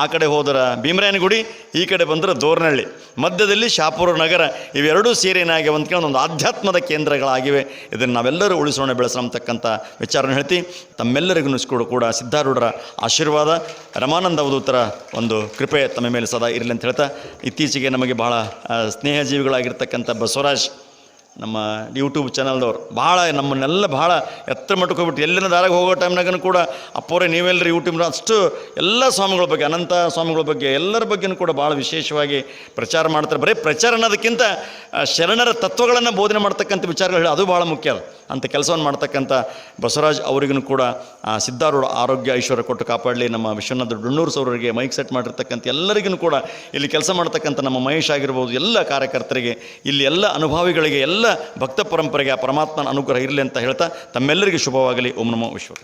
ಆ ಕಡೆ ಹೋದರ ಭೀಮರಾಯನ ಗುಡಿ, ಈ ಕಡೆ ಬಂದರೆ ದೋರ್ನಹಳ್ಳಿ. ಮಧ್ಯದಲ್ಲಿ ಶಾಪುರ ನಗರ, ಇವೆರಡೂ ಸೇರಿನಾಗಿ ಹೊಂದ್ಕೊಂಡು ಒಂದು ಆಧ್ಯಾತ್ಮದ ಕೇಂದ್ರಗಳಾಗಿವೆ. ಇದನ್ನು ನಾವೆಲ್ಲರೂ ಉಳಿಸೋಣ ಬೆಳೆಸೋಣ ಅಂತಕ್ಕಂಥ ವಿಚಾರನ ಹೇಳ್ತಿ, ತಮ್ಮೆಲ್ಲರಿಗೂ ಕೂಡ ಕೂಡ ಸಿದ್ಧಾರೂಢರ ಆಶೀರ್ವಾದ ರಮಾನಂದ ಅವಧೂತರ ಒಂದು ಕೃಪೆ ತಮ್ಮ ಮೇಲೆ ಸದಾ ಇರಲಿ ಅಂತ ಹೇಳ್ತಾ, ಇತ್ತೀಚೆಗೆ ನಮಗೆ ಬಹಳ ಸ್ನೇಹ ಸ್ನೇಹಜೀವಿಗಳಾಗಿರ್ತಕ್ಕಂಥ ಬಸವರಾಜ್ ನಮ್ಮ ಯೂಟ್ಯೂಬ್ ಚಾನಲ್ದವ್ರು ಭಾಳ ನಮ್ಮನ್ನೆಲ್ಲ ಭಾಳ ಎತ್ತರ ಮಟ್ಟಕ್ಕೆ ಹೋಗ್ಬಿಟ್ಟು ಎಲ್ಲಿನ ದಾರಾಗ ಹೋಗೋ ಟೈಮ್ನಾಗೂ ಕೂಡ ಅಪ್ಪೋರೆ ನೀವೆಲ್ಲರೂ ಯೂಟ್ಯೂಬ್ನ ಅಷ್ಟು ಎಲ್ಲ ಸ್ವಾಮಿಗಳ ಬಗ್ಗೆ, ಅನಂತ ಸ್ವಾಮಿಗಳ ಬಗ್ಗೆ, ಎಲ್ಲರ ಬಗ್ಗೆನೂ ಕೂಡ ಭಾಳ ವಿಶೇಷವಾಗಿ ಪ್ರಚಾರ ಮಾಡ್ತಾರೆ. ಬರೀ ಪ್ರಚಾರ ಅನ್ನೋದಕ್ಕಿಂತ ಶರಣರ ತತ್ವಗಳನ್ನು ಬೋಧನೆ ಮಾಡ್ತಕ್ಕಂಥ ವಿಚಾರಗಳು ಹೇಳಿ ಅದು ಭಾಳ ಮುಖ್ಯ ಅದು ಅಂಥ ಕೆಲಸವನ್ನು ಮಾಡ್ತಕ್ಕಂಥ ಬಸವರಾಜ್ ಅವರಿಗೂ ಕೂಡ ಸಿದ್ಧಾರೂಢ ಆರೋಗ್ಯ ಐಶ್ವರ್ಯ ಕೊಟ್ಟು ಕಾಪಾಡಲಿ. ನಮ್ಮ ವಿಶ್ವನಾಥ ಡುಣ್ಣೂರು ಸೌರರಿಗೆ ಮೈಕ್ ಸೆಟ್ ಮಾಡಿರ್ತಕ್ಕಂಥ ಎಲ್ಲರಿಗೂ ಕೂಡ ಇಲ್ಲಿ ಕೆಲಸ ಮಾಡ್ತಕ್ಕಂಥ ನಮ್ಮ ಮಹೇಶ್ ಆಗಿರ್ಬೋದು, ಎಲ್ಲ ಕಾರ್ಯಕರ್ತರಿಗೆ, ಇಲ್ಲಿ ಎಲ್ಲ ಅನುಭಾವಿಗಳಿಗೆ, ಎಲ್ಲ ಭಕ್ತ ಪರಂಪರೆಗೆ ಆ ಪರಮಾತ್ಮನ ಅನುಗ್ರಹ ಇರಲಿ ಅಂತ ಹೇಳ್ತಾ ತಮ್ಮೆಲ್ಲರಿಗೂ ಶುಭವಾಗಲಿ. ಓಂ ನಮೋ ವಿಶ್ವ